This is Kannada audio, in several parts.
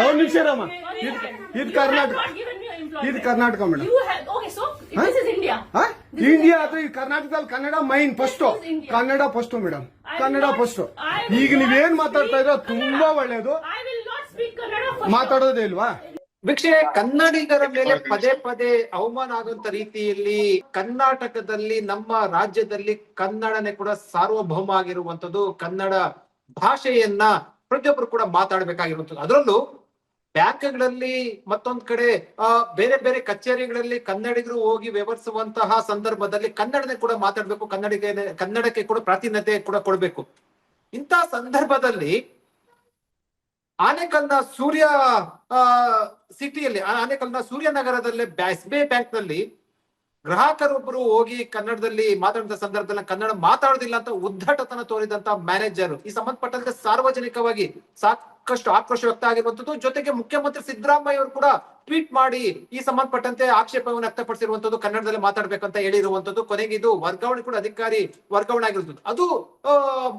ಒಂದ್ ನಿಮಿಷ ಇದು ಕರ್ನಾಟಕ ಇದು ಕರ್ನಾಟಕ ಮೇಡಮ್ ಇಂಡಿಯಾ ಅಥವಾ ಈ ಕರ್ನಾಟಕದಲ್ಲಿ Kannada main first. Kannada first madam Kannada first ಈಗ ನೀವೇನ್ ಮಾತಾಡ್ತಾ ಇದ್ರ ತುಂಬಾ. ಒಳ್ಳೇದು. ಮಾತಾಡೋದೇ ಇಲ್ವಾ? ವೀಕ್ಷೆ ಕನ್ನಡಿಗರ ಮೇಲೆ ಪದೇ ಪದೇ ಅವಮಾನ ಆಗುವಂತ ರೀತಿಯಲ್ಲಿ ಕರ್ನಾಟಕದಲ್ಲಿ ನಮ್ಮ ರಾಜ್ಯದಲ್ಲಿ ಕನ್ನಡನೇ ಕೂಡ ಸಾರ್ವಭೌಮ ಆಗಿರುವಂತದ್ದು ಕನ್ನಡ ಭಾಷೆಯನ್ನ ಪ್ರತಿಯೊಬ್ಬರು ಕೂಡ ಮಾತಾಡಬೇಕಾಗಿರುವಂತದ್ದು ಅದರಲ್ಲೂ ಬ್ಯಾಂಕ್ಗಳಲ್ಲಿ ಮತ್ತೊಂದ್ ಕಡೆ ಆ, ಬೇರೆ ಬೇರೆ ಕಚೇರಿಗಳಲ್ಲಿ ಕನ್ನಡಿಗರು ಹೋಗಿ ವ್ಯವಹರಿಸುವಂತಹ ಸಂದರ್ಭದಲ್ಲಿ ಕನ್ನಡನೇ ಕೂಡ ಮಾತಾಡ್ಬೇಕು ಕನ್ನಡಿಗೆ ಕನ್ನಡಕ್ಕೆ ಕೂಡ ಪ್ರಾತೀನ್ಯತೆ ಕೂಡ ಕೊಡಬೇಕು. ಇಂತಹ ಸಂದರ್ಭದಲ್ಲಿ ಆನೇಕಲ್ನ ಸೂರ್ಯ ಸಿಟಿಯಲ್ಲಿ ಆನೇಕಲ್ನ ಸೂರ್ಯನಗರದಲ್ಲಿ ಎಸ್ ಬಿ ಐ ಬ್ಯಾಂಕ್ನಲ್ಲಿ ಗ್ರಾಹಕರೊಬ್ಬರು ಹೋಗಿ ಕನ್ನಡದಲ್ಲಿ ಮಾತಾಡಿದ ಸಂದರ್ಭದಲ್ಲಿ ಕನ್ನಡ ಮಾತಾಡೋದಿಲ್ಲ ಅಂತ ಉದ್ಧಟತನ ತೋರಿದಂತ ಮ್ಯಾನೇಜರ್ ಈ ಸಂಬಂಧಪಟ್ಟಂತೆ ಸಾರ್ವಜನಿಕವಾಗಿ ಸಾಕಷ್ಟು ಆಕ್ರೋಶ ವ್ಯಕ್ತ ಆಗಿರುವಂತದ್ದು ಜೊತೆಗೆ ಮುಖ್ಯಮಂತ್ರಿ ಸಿದ್ದರಾಮಯ್ಯ ಅವರು ಕೂಡ ಟ್ವೀಟ್ ಮಾಡಿ ಈ ಸಂಬಂಧಪಟ್ಟಂತೆ ಆಕ್ಷೇಪವನ್ನು ವ್ಯಕ್ತಪಡಿಸಿರುವಂತದ್ದು, ಕನ್ನಡದಲ್ಲಿ ಮಾತಾಡ್ಬೇಕಂತ ಹೇಳಿರುವಂತದ್ದು. ಕೊನೆಗೆ ಇದು ವರ್ಗಾವಣೆ ಕೂಡ ಅಧಿಕಾರಿ ವರ್ಗಾವಣೆ ಆಗಿರುತ್ತದೆ ಅದು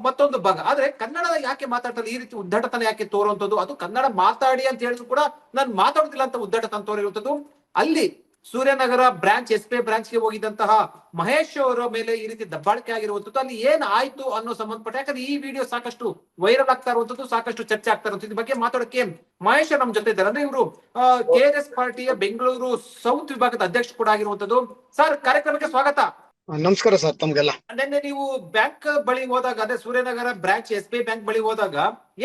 ಮತ್ತೊಂದು ಭಾಗ. ಆದ್ರೆ ಕನ್ನಡ ಯಾಕೆ ಮಾತಾಡ್ತಾರೆ ಈ ರೀತಿ ಉದ್ದಟತನ ಯಾಕೆ ತೋರುವಂತದ್ದು? ಅದು ಕನ್ನಡ ಮಾತಾಡಿ ಅಂತ ಹೇಳಿದ್ರು ಕೂಡ ನಾನು ಮಾತಾಡುದಿಲ್ಲ ಅಂತ ಉದ್ದಟತನ ತೋರಿರುವಂತದ್ದು. ಅಲ್ಲಿ ಸೂರ್ಯನಗರ ಬ್ರಾಂಚ್ ಎಸ್ ಪಿ ಬ್ರಾಂಚ್ಗೆ ಹೋಗಿದ್ದಂತಹ ಮಹೇಶ್ ಅವರ ಮೇಲೆ ಈ ರೀತಿ ದಬ್ಬಾಳಿಕೆ ಆಗಿರುವಂತದ್ದು ಅಲ್ಲಿ ಏನ್ ಆಯ್ತು ಅನ್ನೋ ಸಂಬಂಧಪಟ್ಟ ಯಾಕಂದ್ರೆ ಈ ವಿಡಿಯೋ ಸಾಕಷ್ಟು ವೈರಲ್ ಆಗ್ತಾ ಇರುವಂತದ್ದು ಸಾಕಷ್ಟು ಚರ್ಚೆ ಆಗ್ತಾ ಇರುವಂತದ್ದು ಇದ್ರ ಬಗ್ಗೆ ಮಾತಾಡೋಕೆ ಮಹೇಶ್ ನಮ್ ಜೊತೆ ಇದ್ದಾರೆ. ಅಂದ್ರೆ ಇವರು ಕೆ ಎಸ್ ಪಾರ್ಟಿಯ ಬೆಂಗಳೂರು ಸೌತ್ ವಿಭಾಗದ ಅಧ್ಯಕ್ಷ ಕೂಡ ಆಗಿರುವಂತದ್ದು ಸರ್ ಕಾರ್ಯಕ್ರಮಕ್ಕೆ ಸ್ವಾಗತ. ನಮಸ್ಕಾರ ಸರ್ ತಮ್ಗೆಲ್ಲ. ನಿನ್ನೆ ನೀವು ಬ್ಯಾಂಕ್ ಬಳಿ ಹೋದಾಗ ಅದೇ Suryanagar branch S B bank ಬಳಿ ಹೋದಾಗ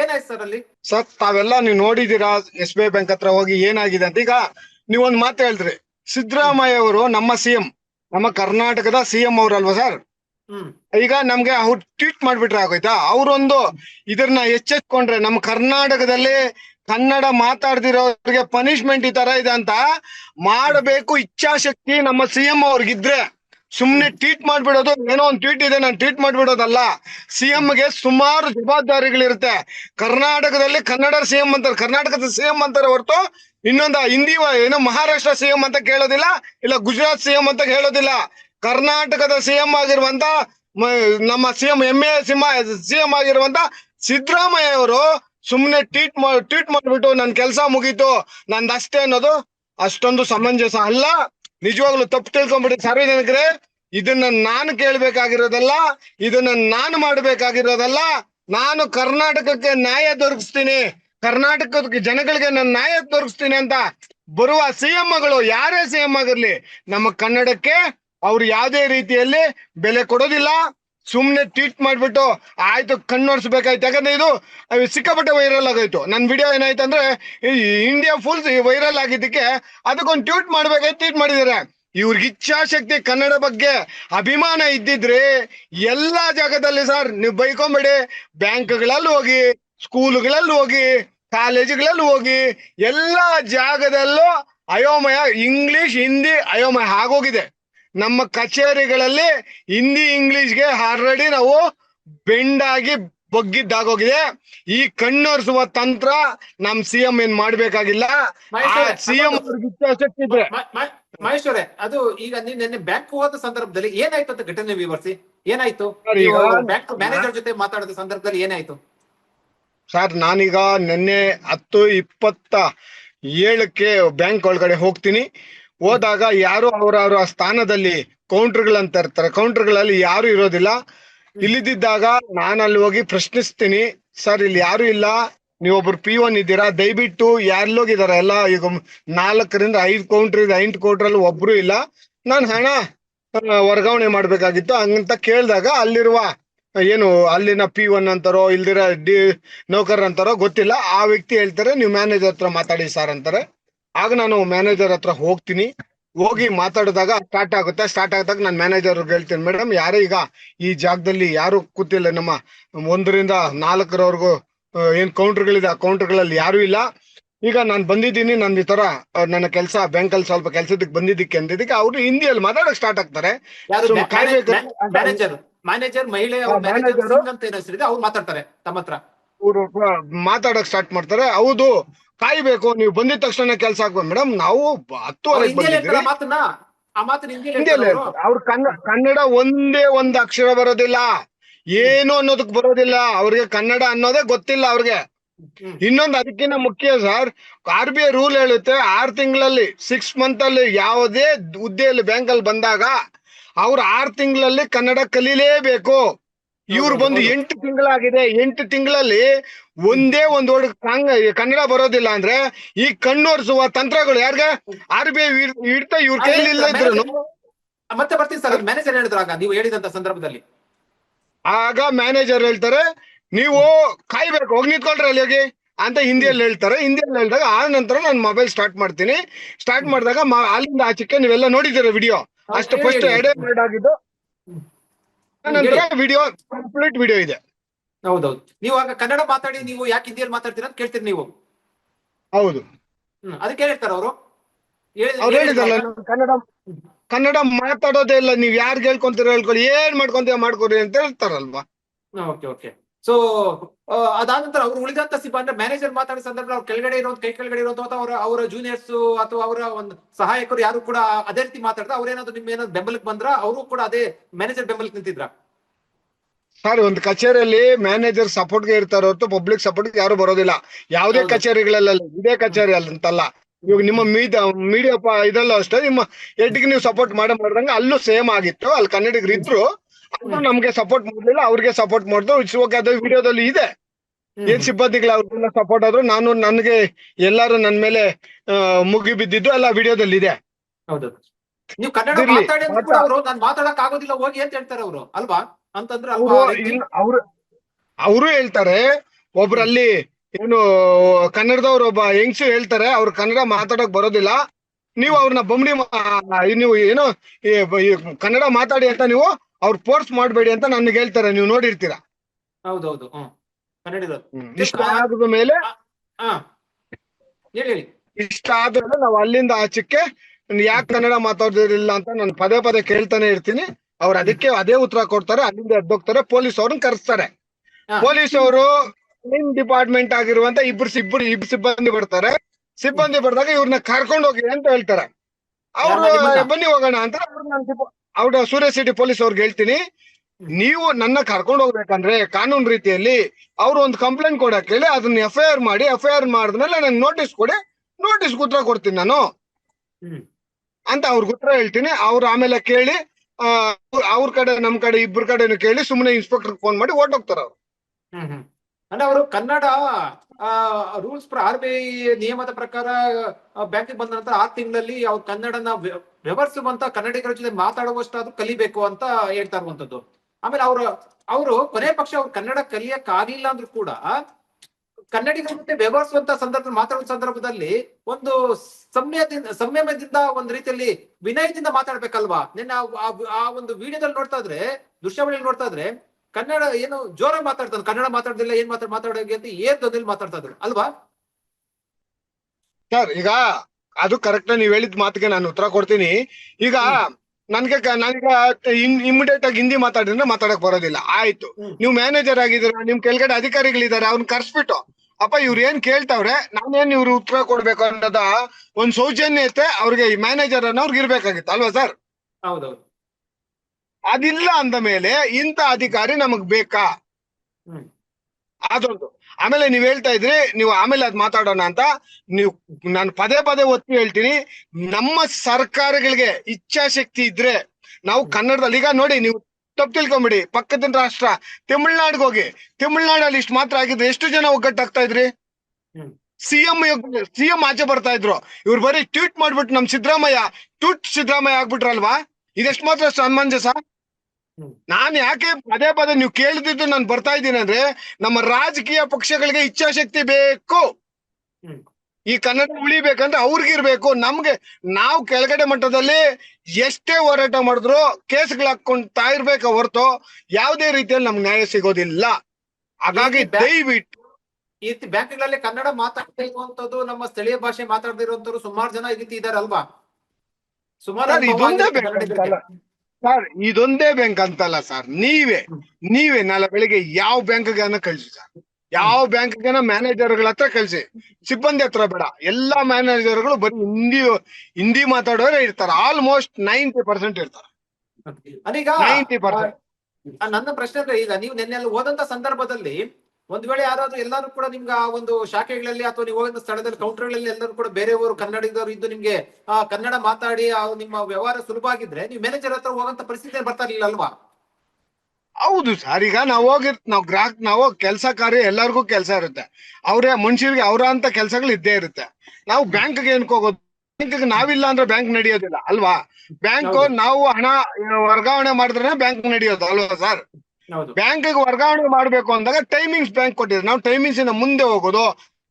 ಏನಾಯ್ತು ಸರ್ ಅಲ್ಲಿ? ಸರ್ ತಾವೆಲ್ಲ ನೀವು ನೋಡಿದೀರಾ ಎಸ್ ಬಿ ಐ ಬ್ಯಾಂಕ್ ಹತ್ರ ಹೋಗಿ ಏನಾಗಿದೆ ಅಂತ? ಈಗ ನೀವೊಂದ್ ಮಾತು ಹೇಳಿದ್ರಿ ಸಿದ್ದರಾಮಯ್ಯ ಅವರು ನಮ್ಮ ಸಿಎಂ ನಮ್ಮ ಕರ್ನಾಟಕದ ಸಿಎಂ ಅವರಲ್ವಾ ಸರ್? ಈಗ ನಮ್ಗೆ ಅವ್ರು ಟ್ವೀಟ್ ಮಾಡ್ಬಿಟ್ರೆ ಆಗೋಯ್ತಾ? ಅವ್ರೊಂದು ಇದನ್ನ ಎಚ್ಚೆತ್ಕೊಂಡ್ರೆ ನಮ್ಮ ಕರ್ನಾಟಕದಲ್ಲಿ ಕನ್ನಡ ಮಾತಾಡ್ದಿರೋರಿಗೆ ಪನಿಷ್ಮೆಂಟ್ ಈ ತರ ಇದೆ ಅಂತ ಮಾಡಬೇಕು ಇಚ್ಛಾಶಕ್ತಿ ನಮ್ಮ ಸಿಎಂ ಅವ್ರಿಗಿದ್ರೆ. ಸುಮ್ನೆ ಟ್ವೀಟ್ ಮಾಡ್ಬಿಡೋದು ಏನೋ ಒಂದು ಟ್ವೀಟ್ ಇದೆ ನಾನು ಟ್ವೀಟ್ ಮಾಡ್ಬಿಡೋದಲ್ಲ. ಸಿಎಂ ಗೆ ಸುಮಾರು ಜವಾಬ್ದಾರಿಗಳಿರುತ್ತೆ. ಕರ್ನಾಟಕದಲ್ಲಿ ಕನ್ನಡ ಸಿಎಂ ಅಂತಾರೆ ಕರ್ನಾಟಕದ ಸಿಎಂ ಅಂತಾರೆ ಹೊರತು ಇನ್ನೊಂದು ಹಿಂದಿ ಏನು ಮಹಾರಾಷ್ಟ್ರ ಸಿಎಂ ಅಂತ ಕೇಳೋದಿಲ್ಲ, ಇಲ್ಲ ಗುಜರಾತ್ ಸಿಎಂ ಅಂತ ಹೇಳೋದಿಲ್ಲ. ಕರ್ನಾಟಕದ ಸಿಎಂ ಆಗಿರುವಂತ ನಮ್ಮ CM M A Simha CM ಆಗಿರುವಂತ ಸಿದ್ದರಾಮಯ್ಯ ಅವರು ಸುಮ್ನೆ ಟ್ವೀಟ್ ಟ್ವೀಟ್ ಮಾಡ್ಬಿಟ್ಟು ನನ್ನ ಕೆಲಸ ಮುಗೀತು ಅಷ್ಟೇ ಅನ್ನೋದು ಅಷ್ಟೊಂದು ಸಮಂಜಸ ಅಲ್ಲ. ನಿಜವಾಗ್ಲೂ ತಪ್ಪು ತಿಳ್ಕೊಂಡ್ಬಿಡಿ ಸಾರ್ವಜನಿಕರೇ ಇದನ್ನ ನಾನು ಕೇಳ್ಬೇಕಾಗಿರೋದಲ್ಲ, ಇದನ್ನ ನಾನು ಮಾಡ್ಬೇಕಾಗಿರೋದಲ್ಲ. ನಾನು ಕರ್ನಾಟಕಕ್ಕೆ ನ್ಯಾಯ ದೊರಕಿಸ್ತೀನಿ. ಕರ್ನಾಟಕದ ಜನಗಳಿಗೆ ನನ್ನ ನ್ಯಾಯ ತೋರಿಸ್ತೀನಿ ಅಂತ ಬರುವ ಸಿಎಂಗಳು ಯಾರೇ ಸಿಎಂ ಆಗಿರ್ಲಿ, ನಮ್ಮ ಕನ್ನಡಕ್ಕೆ ಅವ್ರು ಯಾವುದೇ ರೀತಿಯಲ್ಲಿ ಬೆಲೆ ಕೊಡೋದಿಲ್ಲ. ಸುಮ್ನೆ ಟ್ವೀಟ್ ಮಾಡ್ಬಿಟ್ಟು, ಆಯ್ತು ಕಣ್ಣೋಡ್ಸ್ಬೇಕಾಯ್ತು ಯಾಕಂದ್ರೆ ಇದು ಸಿಕ್ಕಾಪಟ್ಟೆ ವೈರಲ್ ಆಗೋಯ್ತು. ನನ್ನ ವಿಡಿಯೋ ಏನಾಯ್ತು ಅಂದ್ರೆ ಇಂಡಿಯಾ ಫುಲ್ ವೈರಲ್ ಆಗಿದ್ದಕ್ಕೆ ಅದಕ್ಕೊಂದು ಟ್ವೀಟ್ ಮಾಡ್ಬೇಕಾಯ್ತು, ಟ್ವೀಟ್ ಮಾಡಿದ್ದಾರೆ. ಇವ್ರಿಗೆ ಇಚ್ಛಾಶಕ್ತಿ, ಕನ್ನಡ ಬಗ್ಗೆ ಅಭಿಮಾನ ಇದ್ದಿದ್ರೆ, ಎಲ್ಲಾ ಜಾಗದಲ್ಲಿ ಸರ್, ನೀವು ಬೈಕೊಂಬೇಡಿ. ಬ್ಯಾಂಕ್ಗಳಲ್ಲಿ ಹೋಗಿ ಸ್ಕೂಲ್ಗಳಲ್ಲಿ ಹೋಗಿ ಕಾಲೇಜುಗಳಲ್ಲಿ ಹೋಗಿ ಎಲ್ಲಾ ಜಾಗದಲ್ಲೂ ಅಯೋಮಯ ಇಂಗ್ಲಿಷ್ ಹಿಂದಿ ಅಯೋಮಯ ಆಗೋಗಿದೆ. ನಮ್ಮ ಕಚೇರಿಗಳಲ್ಲಿ ಹಿಂದಿ ಇಂಗ್ಲಿಷ್ಗೆ ಆಲ್ರೆಡಿ ನಾವು ಬೆಂಡಾಗಿ ಬಗ್ಗಿದ್ದಾಗೋಗಿದೆ. ಈ ಕಣ್ಣೊರೆಸುವ ತಂತ್ರ ನಮ್ ಸಿಎಂ ಏನ್ ಮಾಡ್ಬೇಕಾಗಿಲ್ಲ. ಸಿಎಂ ಅವ್ರಿಗೆ ಮಹೇಶ್ವರೇ ಅದು ಈಗ ನೀನ್ ನಿನ್ನೆ ಬ್ಯಾಂಕ್ ಹೋದ ಸಂದರ್ಭದಲ್ಲಿ ಏನಾಯ್ತು ಅಂತ ಘಟನೆ ವಿವರಿಸಿ? ಏನಾಯ್ತು? ಬ್ಯಾಂಕ್ ಮ್ಯಾನೇಜರ್ ಜೊತೆ ಮಾತಾಡಿದ ಸಂದರ್ಭದಲ್ಲಿ ಏನಾಯ್ತು? ಸರ್ ನಾನೀಗ ನಿನ್ನೆ ಹತ್ತು ಇಪ್ಪತ್ತ ಏಳಕ್ಕೆ ಬ್ಯಾಂಕ್ ಒಳಗಡೆ ಹೋಗ್ತೀನಿ. ಹೋದಾಗ ಯಾರು ಅವರವರ ಸ್ಥಾನದಲ್ಲಿ ಕೌಂಟರ್ಗಳಂತ ಇರ್ತಾರೆ ಕೌಂಟರ್ಗಳಲ್ಲಿ ಯಾರು ಇರೋದಿಲ್ಲ. ಇಲ್ಲಿದ್ದಾಗ ನಾನು ಅಲ್ಲಿ ಹೋಗಿ ಪ್ರಶ್ನಿಸ್ತೀನಿ. ಸರ್ ಇಲ್ಲಿ ಯಾರು ಇಲ್ಲ. ನೀವೊಬ್ರು ಪಿ ಒನ್ ಇದ್ದೀರಾ? ದಯವಿಟ್ಟು ಯಾರಲ್ಲೋಗಿದ್ದಾರೆ ಎಲ್ಲ ಈಗ ನಾಲ್ಕರಿಂದ ಐದು ಕೌಂಟರ್ ಇದೆ. ಐದು ಕೌಂಟರ್ ಅಲ್ಲಿ ಒಬ್ರು ಇಲ್ಲ. ನಾನು ಹಣ ವರ್ಗಾವಣೆ ಮಾಡ್ಬೇಕಾಗಿತ್ತು. ಹಂಗಂತ ಕೇಳಿದಾಗ ಅಲ್ಲಿರುವ ಏನು ಅಲ್ಲಿನ ಪಿ ಒನ್ ಅಂತಾರೋ ಇಲ್ದಿರ ಡಿ ನೌಕರ್ ಅಂತಾರೋ ಗೊತ್ತಿಲ್ಲ. ಆ ವ್ಯಕ್ತಿ ಹೇಳ್ತಾರೆ ನೀವು ಮ್ಯಾನೇಜರ್ ಹತ್ರ ಮಾತಾಡಿ ಸರ್ ಅಂತಾರೆ. ಆಗ ನಾನು ಮ್ಯಾನೇಜರ್ ಹತ್ರ ಹೋಗ್ತೀನಿ. ಹೋಗಿ ಮಾತಾಡಿದಾಗ ಸ್ಟಾರ್ಟ್ ಆಗುತ್ತೆ. ಸ್ಟಾರ್ಟ್ ಆದಾಗ ನಾನು ಮ್ಯಾನೇಜರ್ ಹೇಳ್ತೀನಿ ಮೇಡಮ್ ಯಾರೇ ಈಗ ಈ ಜಾಗದಲ್ಲಿ ಯಾರು ಕೂತಿಲ್ಲ. ನಮ್ಮ ಒಂದರಿಂದ ನಾಲ್ಕರವರೆಗೂ ಏನ್ ಕೌಂಟರ್ಗಳಿದೆ ಆ ಕೌಂಟರ್ಗಳಲ್ಲಿ ಯಾರು ಇಲ್ಲ. ಈಗ ನಾನು ಬಂದಿದ್ದೀನಿ ನಾನು ಈ ತರ ನನ್ನ ಕೆಲಸ ಬ್ಯಾಂಕಲ್ಲಿ ಸ್ವಲ್ಪ ಕೆಲಸದಕ್ಕೆ ಬಂದಿದ್ದಕ್ಕೆ ಅಂದಿದ್ದಕ್ಕೆ ಅವರು ಹಿಂದಿಯಲ್ಲಿ ಮಾತಾಡಕ್ ಸ್ಟಾರ್ಟ್ ಆಗ್ತಾರೆ. ಮ್ಯಾನೇಜರ್ ಮಹಿಳೆ ಮ್ಯಾನೇಜರ್ ಅಂತ ಏನೋ ಹೆಸರಿದೆ ಅವ್ರು ಮಾತಾಡ್ತಾರೆ ತಮ್ಮ ಹತ್ರ. ಮಾತಾಡಕ್ ಸ್ಟಾರ್ಟ್ ಮಾಡ್ತಾರೆ. ಹೌದು ಕಾಯ್ಬೇಕು ನೀವು ಬಂದಿದ ತಕ್ಷಣ ಕೆಲಸ ಆಗ್ಬೋದು ಮೇಡಮ್ ನಾವು ಹತ್ತು ಅವ್ರು ಹತ್ತುವರೆಗೆ ಹಿಂದಿಯಲ್ಲಿ ಮಾತನ್ನ? ಆ ಮಾತನ್ನ ಹಿಂದಿಯಲ್ಲಿ ಹಿಂದಿಯಲ್ಲಿ ಹೇಳ್ತಾರ ಅವ್ರು? ಅವ್ರ ಕನ್ನಡ ಕನ್ನಡ ಒಂದೇ ಒಂದ್ ಅಕ್ಷರ ಬರೋದಿಲ್ಲ. ಏನು ಅನ್ನೋದಕ್ ಬರೋದಿಲ್ಲ. ಅವ್ರಿಗೆ ಕನ್ನಡ ಅನ್ನೋದೇ ಗೊತ್ತಿಲ್ಲ ಅವ್ರಿಗೆ. ಇನ್ನೊಂದು ಅದಕ್ಕಿಂತ ಮುಖ್ಯ sir R B I rule ಹೇಳುತ್ತೆ ಆರ್ ತಿಂಗಳಲ್ಲಿ ಸಿಕ್ಸ್ ಮಂತ್ ಅಲ್ಲಿ ಯಾವುದೇ ಹುದ್ದೆಯಲ್ಲಿ ಬ್ಯಾಂಕ್ ಅಲ್ಲಿ ಬಂದಾಗ ಅವ್ರು ಆರ್ ತಿಂಗಳಲ್ಲಿ ಕನ್ನಡ ಕಲೀಲೇಬೇಕು. ಇವ್ರು ಬಂದು. ಎಂಟು ತಿಂಗಳಾಗಿದೆ. ಎಂಟು ತಿಂಗಳಲ್ಲಿ ಒಂದೇ ಒಂದ್ ವರ್ಡ್ ಕನ್ನಡ ಬರೋದಿಲ್ಲ ಅಂದ್ರೆ ಈ ಕಣ್ಣೋರ್ಸುವ ತಂತ್ರಗಳು ಯಾರ್ಗ? ಆರ್ ಬಿ ಐ ಇಡ್ತಾ ಇವ್ರ ಕೈಲಿ ಇಲ್ಲ ಇದ್ರು ಮತ್ತೆ ಬರ್ತೀನಿ ಸರ್ ಮ್ಯಾನೇಜರ್ ಹೇಳಿದ್ರಾಗ ನೀವು ಹೇಳಿದಂತ ಸಂದರ್ಭದಲ್ಲಿ. ಆಗ ಮ್ಯಾನೇಜರ್ ಹೇಳ್ತಾರೆ ನೀವು ಕಾಯ್ಬೇಕು ಹೋಗಿ ನಿಂತ್ಕೊಳ್ರಿ ಅಲ್ಲಿ ಹೋಗಿ. ಅಂತ ಹಿಂದಿಯಲ್ಲಿ ಹೇಳ್ತಾರೆ. ಹಿಂದಿಯಲ್ಲಿ ಹೇಳಿದಾಗ ಆ ನಂತರ ನಾನು ಮೊಬೈಲ್ ಸ್ಟಾರ್ಟ್ ಮಾಡ್ತೀನಿ. ಸ್ಟಾರ್ಟ್ ಮಾಡಿದಾಗ ಅಲ್ಲಿಂದ ಆಚೆಗೆ ನೀವೆಲ್ಲ ನೋಡಿದ್ದೀರ ವಿಡಿಯೋ ಅಷ್ಟು ಫಸ್ಟ್ ಐಡೇ ಎಡೆ ವರ್ಡ್ ಆಗಿದ್ದು ನಂತರ ವಿಡಿಯೋ ಕಂಪ್ಲೀಟ್ ವಿಡಿಯೋ ಇದೆ. ಹೌದೌದು. ನೀವು ಆಗ ಕನ್ನಡ ಮಾತಾಡಿ ನೀವು ಯಾಕೆ ಹಿಂದಿಯಲ್ಲಿ ಮಾತಾಡ್ತೀರಾ ಅಂತ ಕೇಳ್ತೀರಿ ನೀವು. ಹೌದು. ಹ್ಮ್ ಅದಕ್ಕೆ ಹೇಳ್ತಾರ ಅವರು. ಅವ್ರು ಹೇಳಿದಲ್ಲ ಕನ್ನಡ ಕನ್ನಡ ಮಾತಾಡೋದೇ ಇಲ್ಲ ನೀವ್ ಯಾರ್ಗ್ ಹೇಳ್ಕೊಂತೀರ ಹೇಳ್ಕೊಳ್ಳಿ ಏನ್ ಮಾಡ್ಕೊಂತೀರ ಮಾಡ್ಕೊರಿ ಅಂತ ಹೇಳ್ತಾರಲ್ವಾ. Okay okay. ಸೊ ಅದಾದ ನಂತರ ಅವ್ರು ಉಳಿದಂತ ಸಿಬ್ಬಂದಿ ಅಂದ್ರೆ ಮ್ಯಾನೇಜರ್ ಮಾತಾಡಿದ ಸಂದರ್ಭದಲ್ಲಿ ಅವ್ರ ಕೆಳಗಡೆ ಇರೋ ಕೈ ಕೆಳಗಡೆ ಇರೋದು ಅಥವಾ ಅವರ ಅವರ ಜೂನಿಯರ್ಸ್ ಅಥವಾ ಅವರ ಒಂದು ಸಹಾಯಕರು ಯಾರು ಕೂಡ ಅದೇ ರೀತಿ ಮಾತಾಡ್ತಾರೆ ಅವ್ರೇನಾದ್ರು ನಿಮ್ ಏನಾದ್ರು ಬೆಂಬಲಕ್ಕೆ ಬಂದ್ರ ಅವರು ಕೂಡ ಅದೇ ಮ್ಯಾನೇಜರ್ ಬೆಂಬಲಕ್ಕೆ ನಿಂತಿದ್ರ? ಸರ್ ಒಂದು ಕಚೇರಿಯಲ್ಲಿ ಮ್ಯಾನೇಜರ್ ಸಪೋರ್ಟ್ಗೆ ಇರ್ತಾರ ಹೊರತು ಪಬ್ಲಿಕ್ ಸಪೋರ್ಟ್ ಯಾರು ಬರೋದಿಲ್ಲ. ಯಾವುದೇ ಕಚೇರಿಗಳಲ್ಲ ಇದೇ ಕಚೇರಿ ಅಂತಲ್ಲ. ಇವಾಗ ನಿಮ್ಮ ಮೀಡಿಯಾ ಮೀಡಿಯಾ ಇದರಲ್ಲೂ ಅಷ್ಟೇ ನಿಮ್ಮ ಎಡ್ಗೆ ನೀವು ಸಪೋರ್ಟ್ ಮಾಡ ಮಾಡಿದಂಗ ಅಲ್ಲೂ ಸೇಮ್ ಆಗಿತ್ತು. ಅಲ್ಲಿ ಕನ್ನಡಿಗರು ಇದ್ರು. ನಮ್ಗೆ ಸಪೋರ್ಟ್ ಮಾಡ್ಲಿಲ್ಲ ಅವ್ರಿಗೆ ಸಪೋರ್ಟ್ ಮಾಡಿದ್ರು ಇಟ್ಸ್ ಓಕೆ ಅದೇ ವಿಡಿಯೋದಲ್ಲಿ ಇದೆ. ಏನ್ ಸಿಬ್ಬಂದಿಗಳು ಅವ್ರಿಗೆಲ್ಲ ಸಪೋರ್ಟ್ ಆದ್ರು ನಾನು ನನ್ಗೆ ಎಲ್ಲಾರು ನನ್ ಮೇಲೆ ಮುಗಿ ಬಿದ್ದಿದ್ದು ಎಲ್ಲ ವಿಡಿಯೋದಲ್ಲಿ ಇದೆ. ನೀವು ಕನ್ನಡ ಮಾತಾಡಿ ಅವರು ನಾನು ಮಾತಾಡಕ್ ಆಗೋದಿಲ್ಲ ಹೋಗಿ ಅಂತ ಹೇಳ್ತಾರೆ ಅವರು ಅಲ್ವಾ? ಅಂತಂದ್ರೆ ಅವರು ಅವರು ಹೇಳ್ತಾರೆ ಒಬ್ರಲ್ಲಿ ಏನು ಕನ್ನಡದವ್ರು ಒಬ್ಬ ಹೆಂಗ್ಸು ಹೇಳ್ತಾರೆ ಅವ್ರು ಕನ್ನಡ ಮಾತಾಡಕ್ ಬರೋದಿಲ್ಲ. ನೀವು ಅವ್ರನ್ನ ಬೊಮ್ಮಡಿ ನೀವು ಏನೋ ಕನ್ನಡ ಮಾತಾಡಿ ಅಂತ ನೀವು ಅವ್ರು ಫೋರ್ಸ್ ಮಾಡಬೇಡಿ ಅಂತ ನನಗೆ ಹೇಳ್ತಾರೆ ನೀವು ನೋಡಿರ್ತೀರಾ? ಹೌದೌದು ಇಷ್ಟ ಆದ ಮೇಲೆ ಇಷ್ಟ ಆದ್ರೆ ನಾವು ಅಲ್ಲಿಂದ ಆಚೆಗೆ ಯಾಕೆ ಕನ್ನಡ ಮಾತಾಡೋದಿಲ್ಲ ಅಂತ ನಾನು ಪದೇ ಪದೇ ಕೇಳ್ತಾನೆ ಇರ್ತೀನಿ. ಅವ್ರು ಅದಕ್ಕೆ ಅದೇ ಉತ್ತರ ಕೊಡ್ತಾರೆ ಅಲ್ಲಿಂದ ಎದ್ದೋಗ್ತಾರೆ ಪೊಲೀಸ್ ಅವ್ರನ್ನ ಕರೆಸ್ತಾರೆ. ಪೊಲೀಸ್ ಅವರು ಕ್ಲೀನ್ ಡಿಪಾರ್ಟ್ಮೆಂಟ್ ಆಗಿರುವಂತ ಇಬ್ರು ಇಬ್ರು ಇಬ್ರು ಸಿಬ್ಬಂದಿ ಬರ್ತಾರೆ. ಸಿಬ್ಬಂದಿ ಬರ್ದಾಗ ಇವ್ರನ್ನ ಕರ್ಕೊಂಡು ಹೋಗಿ ಅಂತ ಹೇಳ್ತಾರೆ. ಅವ್ರು ಬನ್ನಿ ಹೋಗೋಣ ಅಂತ ಅವ್ರು ನಾನು ಸಿಬ್ಬ- ಅವ್ರ ಸೂರ್ಯ ಸಿಟಿ ಪೊಲೀಸ್ ಅವ್ರಿಗೆ ಹೇಳ್ತೀನಿ ನೀವು ನನ್ನ ಕರ್ಕೊಂಡು ಹೋಗ್ಬೇಕಂದ್ರೆ ಕಾನೂನು ರೀತಿಯಲ್ಲಿ ಅವ್ರು ಒಂದು ಕಂಪ್ಲೇಂಟ್ ಕೊಡಕ್ ಹೇಳಿ ಅದನ್ನ ಎಫ್ ಐ ಆರ್ ಮಾಡಿ ಎಫ್ ಐ ಆರ್ ಮಾಡಿದ್ಮೇಲೆ ನಂಗೆ ನೋಟಿಸ್ ಕೊಡಿ ನೋಟಿಸ್ ಉತ್ತರ ಕೊಡ್ತೀನಿ ನಾನು. ಅಂತ ಅವ್ರಿಗೆ ಉತ್ತರ ಹೇಳ್ತೀನಿ ಅವ್ರು ಆಮೇಲೆ ಕೇಳಿ ಅವ್ರ ಕಡೆ ನಮ್ ಕಡೆ ಇಬ್ಬರ ಕಡೆನು ಕೇಳಿ ಸುಮ್ಮನೆ ಇನ್ಸ್ಪೆಕ್ಟರ್ ಫೋನ್ ಮಾಡಿ ಓಟೋಗ್ತಾರ ಅವ್ರು. ಹ್ಮ್ ಹ್ಮ್. ಅಂದ್ರೆ ಅವರು Kannada rules R B I ನಿಯಮದ ಪ್ರಕಾರ ಬ್ಯಾಂಕಿಗೆ ಬಂದ ನಂತರ ಆರು ತಿಂಗಳಲ್ಲಿ ಅವ್ರು ಕನ್ನಡನ ವ್ಯ- ಅಂತ ಕನ್ನಡಿಗರ ಜೊತೆ ಮಾತಾಡುವಷ್ಟಾದ್ರೂ ಕಲಿಬೇಕು ಅಂತ ಹೇಳ್ತಾ ಇರುವಂತದ್ದು. ಆಮೇಲೆ ಅವರು ಅವರು ಕೊನೆ ಪಕ್ಷ ಅವ್ರು ಕನ್ನಡ ಕಲಿಯಕ್ ಆಗ್ಲಿಲ್ಲ ಅಂದ್ರೂ ಕೂಡ ಕನ್ನಡಿಗರ ಜೊತೆ ವ್ಯವಹರಿಸುವಂತ ಸಂದರ್ಭ ಮಾತಾಡುವ ಸಂದರ್ಭದಲ್ಲಿ ಒಂದು ಸಂಯದಿಂದ ಸಂಯಮದಿಂದ ಒಂದ್ ರೀತಿಯಲ್ಲಿ ವಿನಯದಿಂದ ಮಾತಾಡ್ಬೇಕಲ್ವಾ? ನಿನ್ನ ಆ- ಒಂದು ವಿಡಿಯೋದಲ್ಲಿ ನೋಡ್ತಾ ಇದ್ರೆ, ದೃಶ್ಯಾವಳಿಯಲ್ಲಿ ನೋಡ್ತಾ ಇದ್ರೆ ಕನ್ನಡ ಏನು ಜೋರಾಗಿ ಮಾತಾಡ್ತಾನೆ, ಕನ್ನಡ ಮಾತಾಡ್ದಿಲ್ಲ, ಏನ್ ಮಾತಾಡ್, ಮಾತಾಡೋಕೆ ಅಂತ ಏನ್ ಧ್ವನಿಯಲ್ಲಿ ಮಾತಾಡ್ತಾ ಇದ್ರು, ಅಲ್ವಾ? ಸರ್, ಈಗ ಅದು ಕರೆಕ್ಟ್ ನೀವ್ ಹೇಳಿದ ಮಾತಿಗೆ ನಾನು ಉತ್ತರ ಕೊಡ್ತೀನಿ. ಈಗ ನನ್ಗೆ ಕ- ನಾನೀಗ ಇಮಿಡಿಯೇಟ್ ಆಗಿ ಹಿಂದಿ ಮಾತಾಡಿದ್ರೆ ಮಾತಾಡಕ್ ಬರೋದಿಲ್ಲ. ಆಯ್ತು. ನೀವು ಮ್ಯಾನೇಜರ್ ಆಗಿದ್ರೆ ನಿಮ್ ಕೆಳಗಡೆ ಅಧಿಕಾರಿಗಳಿದ್ದಾರೆ ಅವ್ನ್ ಕರ್ಸ್ಬಿಟ್ಟು. ಅಪ್ಪ ಇವ್ರು ಏನ್ ಕೇಳ್ತಾವ್ರೆ ನಾನೇನ್ ಇವ್ರು ಉತ್ತರ ಕೊಡ್ಬೇಕು ಅನ್ನೋದ ಒಂದ್ ಸೌಜನ್ಯತೆ ಅವ್ರಿಗೆ ಈ ಮ್ಯಾನೇಜರ್ ಅನ್ನೋರ್ಗೆ ಇರ್ಬೇಕಾಗಿತ್ತು. ಅಲ್ವಾ ಸರ್? ಹೌದೌದು. ಅದಿಲ್ಲ ಅಂದ ಮೇಲೆ ಇಂಥ ಅಧಿಕಾರಿ ನಮಗ್ ಬೇಕಾ? ಅದೊಂದು. ಆಮೇಲೆ ನೀವ್ ಹೇಳ್ತಾ ಇದ್ರಿ ನೀವು ಆಮೇಲೆ ಅದ್ ಮಾತಾಡೋಣ ಅಂತ. ನೀವು ನಾನು ಪದೇ ಪದೇ ಒತ್ತಿ ಹೇಳ್ತೀನಿ. ನಮ್ಮ ಸರ್ಕಾರಗಳಿಗೆ ಇಚ್ಛಾಶಕ್ತಿ ಇದ್ರೆ ನಾವು ಕನ್ನಡದಲ್ಲಿ ಈಗ ನೋಡಿ ನೀವು ತಪ್ಪು ತಿಳ್ಕೊಂಬಿಡಿ. ಪಕ್ಕದ ರಾಷ್ಟ್ರ ತಮಿಳ್ನಾಡಿಗೆ ಹೋಗಿ. ತಮಿಳ್ನಾಡಲ್ಲಿ ಇಷ್ಟು ಮಾತ್ರ ಆಗಿದ್ರೆ ಎಷ್ಟು ಜನ ಒಗ್ಗಟ್ಟಾಗ್ತಾ ಇದ್ರಿ. ಸಿಎಂ ಸಿಎಂ ಆಚೆ ಬರ್ತಾ ಇದ್ರು. ಇವ್ರು ಬರೀ ಟ್ವೀಟ್ ಮಾಡ್ಬಿಟ್ಟು ನಮ್ ಸಿದ್ದರಾಮಯ್ಯ ಟ್ವೀಟ್ ಸಿದ್ದರಾಮಯ್ಯ ಆಗ್ಬಿಟ್ರಲ್ವಾ? ಇದೆಷ್ಟು ಮಾತ್ರ ಸಮಂಜಸ. ನಾನ್ ಯಾಕೆ ಪದೇ ಪದೇ ನೀವು ಕೇಳಿದ್ದು ನಾನು ಬರ್ತಾ ಇದ್ದೀನಿ ಅಂದ್ರೆ ನಮ್ಮ ರಾಜಕೀಯ ಪಕ್ಷಗಳಿಗೆ ಇಚ್ಛಾಶಕ್ತಿ ಬೇಕು. ಈ ಕನ್ನಡ ಉಳಿಬೇಕಂದ್ರೆ ಅವ್ರಿಗಿರ್ಬೇಕು ನಮ್ಗೆ ನಾವು ಕೆಳಗಡೆ ಮಟ್ಟದಲ್ಲಿ ಎಷ್ಟೇ ಹೋರಾಟ ಮಾಡಿದ್ರು ಕೇಸ್ಗಳು ಹಾಕೊಂಡ್ತಾ ಇರ್ಬೇಕ ಹೊರತು ಯಾವುದೇ ರೀತಿಯಲ್ಲಿ ನಮ್ಗೆ ನ್ಯಾಯ ಸಿಗೋದಿಲ್ಲ. ಹಾಗಾಗಿ ದಯವಿಟ್ಟು ಈ ಬ್ಯಾಂಕ್ಗಳಲ್ಲಿ ಕನ್ನಡ ಮಾತಾಡ್ತಾ ಇರುವಂತದ್ದು ನಮ್ಮ ಸ್ಥಳೀಯ ಭಾಷೆ ಮಾತಾಡ್ತಿರುವಂತವ್ರು ಸುಮಾರು ಜನ ಈ ರೀತಿ ಇದಾರೆ ಅಲ್ವಾ ಸುಮಾರು ಸರ್ ಇದೊಂದೇ ಬ್ಯಾಂಕ್. ಅಂತಲ್ಲ ಸರ್. ನೀವೇ ನೀವೇ ನಾಳೆ ಬೆಳಿಗ್ಗೆ ಯಾವ ಬ್ಯಾಂಕ್ಗಾನ ಕಳಿಸಿ ಸರ್. ಯಾವ ಬ್ಯಾಂಕ್ಗಾನ ಮ್ಯಾನೇಜರ್ಗಳ ಹತ್ರ ಕಳಿಸಿ. ಸಿಬ್ಬಂದಿ ಹತ್ರ ಬೇಡ. ಎಲ್ಲಾ ಮ್ಯಾನೇಜರ್ಗಳು ಬರೀ ಹಿಂದಿ ಹಿಂದಿ ಮಾತಾಡೋರೇ ಇರ್ತಾರೆ. ಆಲ್ಮೋಸ್ಟ್ ನೈಂಟಿ ಪರ್ಸೆಂಟ್ ಇರ್ತಾರೆ. ಅದೀಗ ನೈಂಟಿ ಪರ್ಸೆಂಟ್ ನನ್ನ ಪ್ರಶ್ನೆ ಅಂದ್ರೆ ಈಗ ನೀವು ನಿನ್ನೆ ಅಲ್ಲಿ ಹೋದಂತ ಸಂದರ್ಭದಲ್ಲಿ ಒಂದ್ ವೇಳೆ ಯಾರಾದ್ರೂ ಎಲ್ಲಾರು ಕೂಡ ನಿಮ್ಗೆ ಆ ಒಂದು ಶಾಖೆಗಳಲ್ಲಿ ಅಥವಾ ನೀವು ಹೋಗಿದ್ದ ಸ್ಥಳದಲ್ಲಿ ಕೌಂಟರ್ಗಳಲ್ಲಿ ಎಲ್ಲರೂ ಕೂಡ ಬೇರೆಯವರು ಕನ್ನಡಿಗರು ಇದ್ದು ನಿಮ್ಗೆ ಆ ಕನ್ನಡ ಮಾತಾಡಿ ಆ ನಿಮ್ಮ ವ್ಯವಹಾರ ಸುಲಭ ಆಗಿದ್ರೆ ನೀವು ಮ್ಯಾನೇಜರ್ ಹತ್ರ ಹೋಗಂತ ಪರಿಸ್ಥಿತಿ ಬರ್ತಾ ಇರ್ಲಿಲ್ಲ ಅಲ್ವಾ? ಹೌದು ಸರ್ ಈಗ ನಾವು ಹೋಗಿರ್ ನಾವು ಗ್ರಾಹಕ್ ನಾವು ಕೆಲಸ ಕಾರ್ಯ ಎಲ್ಲರಿಗೂ ಕೆಲಸ ಇರುತ್ತೆ. ಅವ್ರೇ ಮನುಷ್ಯರಿಗೆ ಅವ್ರ ಅಂತ ಕೆಲಸಗಳು ಇದ್ದೇ ಇರುತ್ತೆ. ನಾವು ಬ್ಯಾಂಕ್ಗೆ ಏನಕ್ಕೆ ಹೋಗೋದು? ಬ್ಯಾಂಕ್ ನಾವಿಲ್ಲ ಅಂದ್ರೆ ಬ್ಯಾಂಕ್ ನಡೆಯೋದಿಲ್ಲ ಅಲ್ವಾ? ಬ್ಯಾಂಕ್ ನಾವು ಹಣ ವರ್ಗಾವಣೆ ಮಾಡಿದ್ರೆ ಬ್ಯಾಂಕ್ ನಡೆಯೋದು ಅಲ್ವಾ ಸರ್? ಬ್ಯಾಂಕಿಗೆ ವರ್ಗಾವಣೆ ಮಾಡ್ಬೇಕು ಅಂದಾಗ ಟೈಮಿಂಗ್ಸ್ ಬ್ಯಾಂಕ್ ಕೊಟ್ಟಿದೆ. ನಾವು ಟೈಮಿಂಗ್ಸ್ ಇಂದ ಮುಂದೆ ಹೋಗೋದು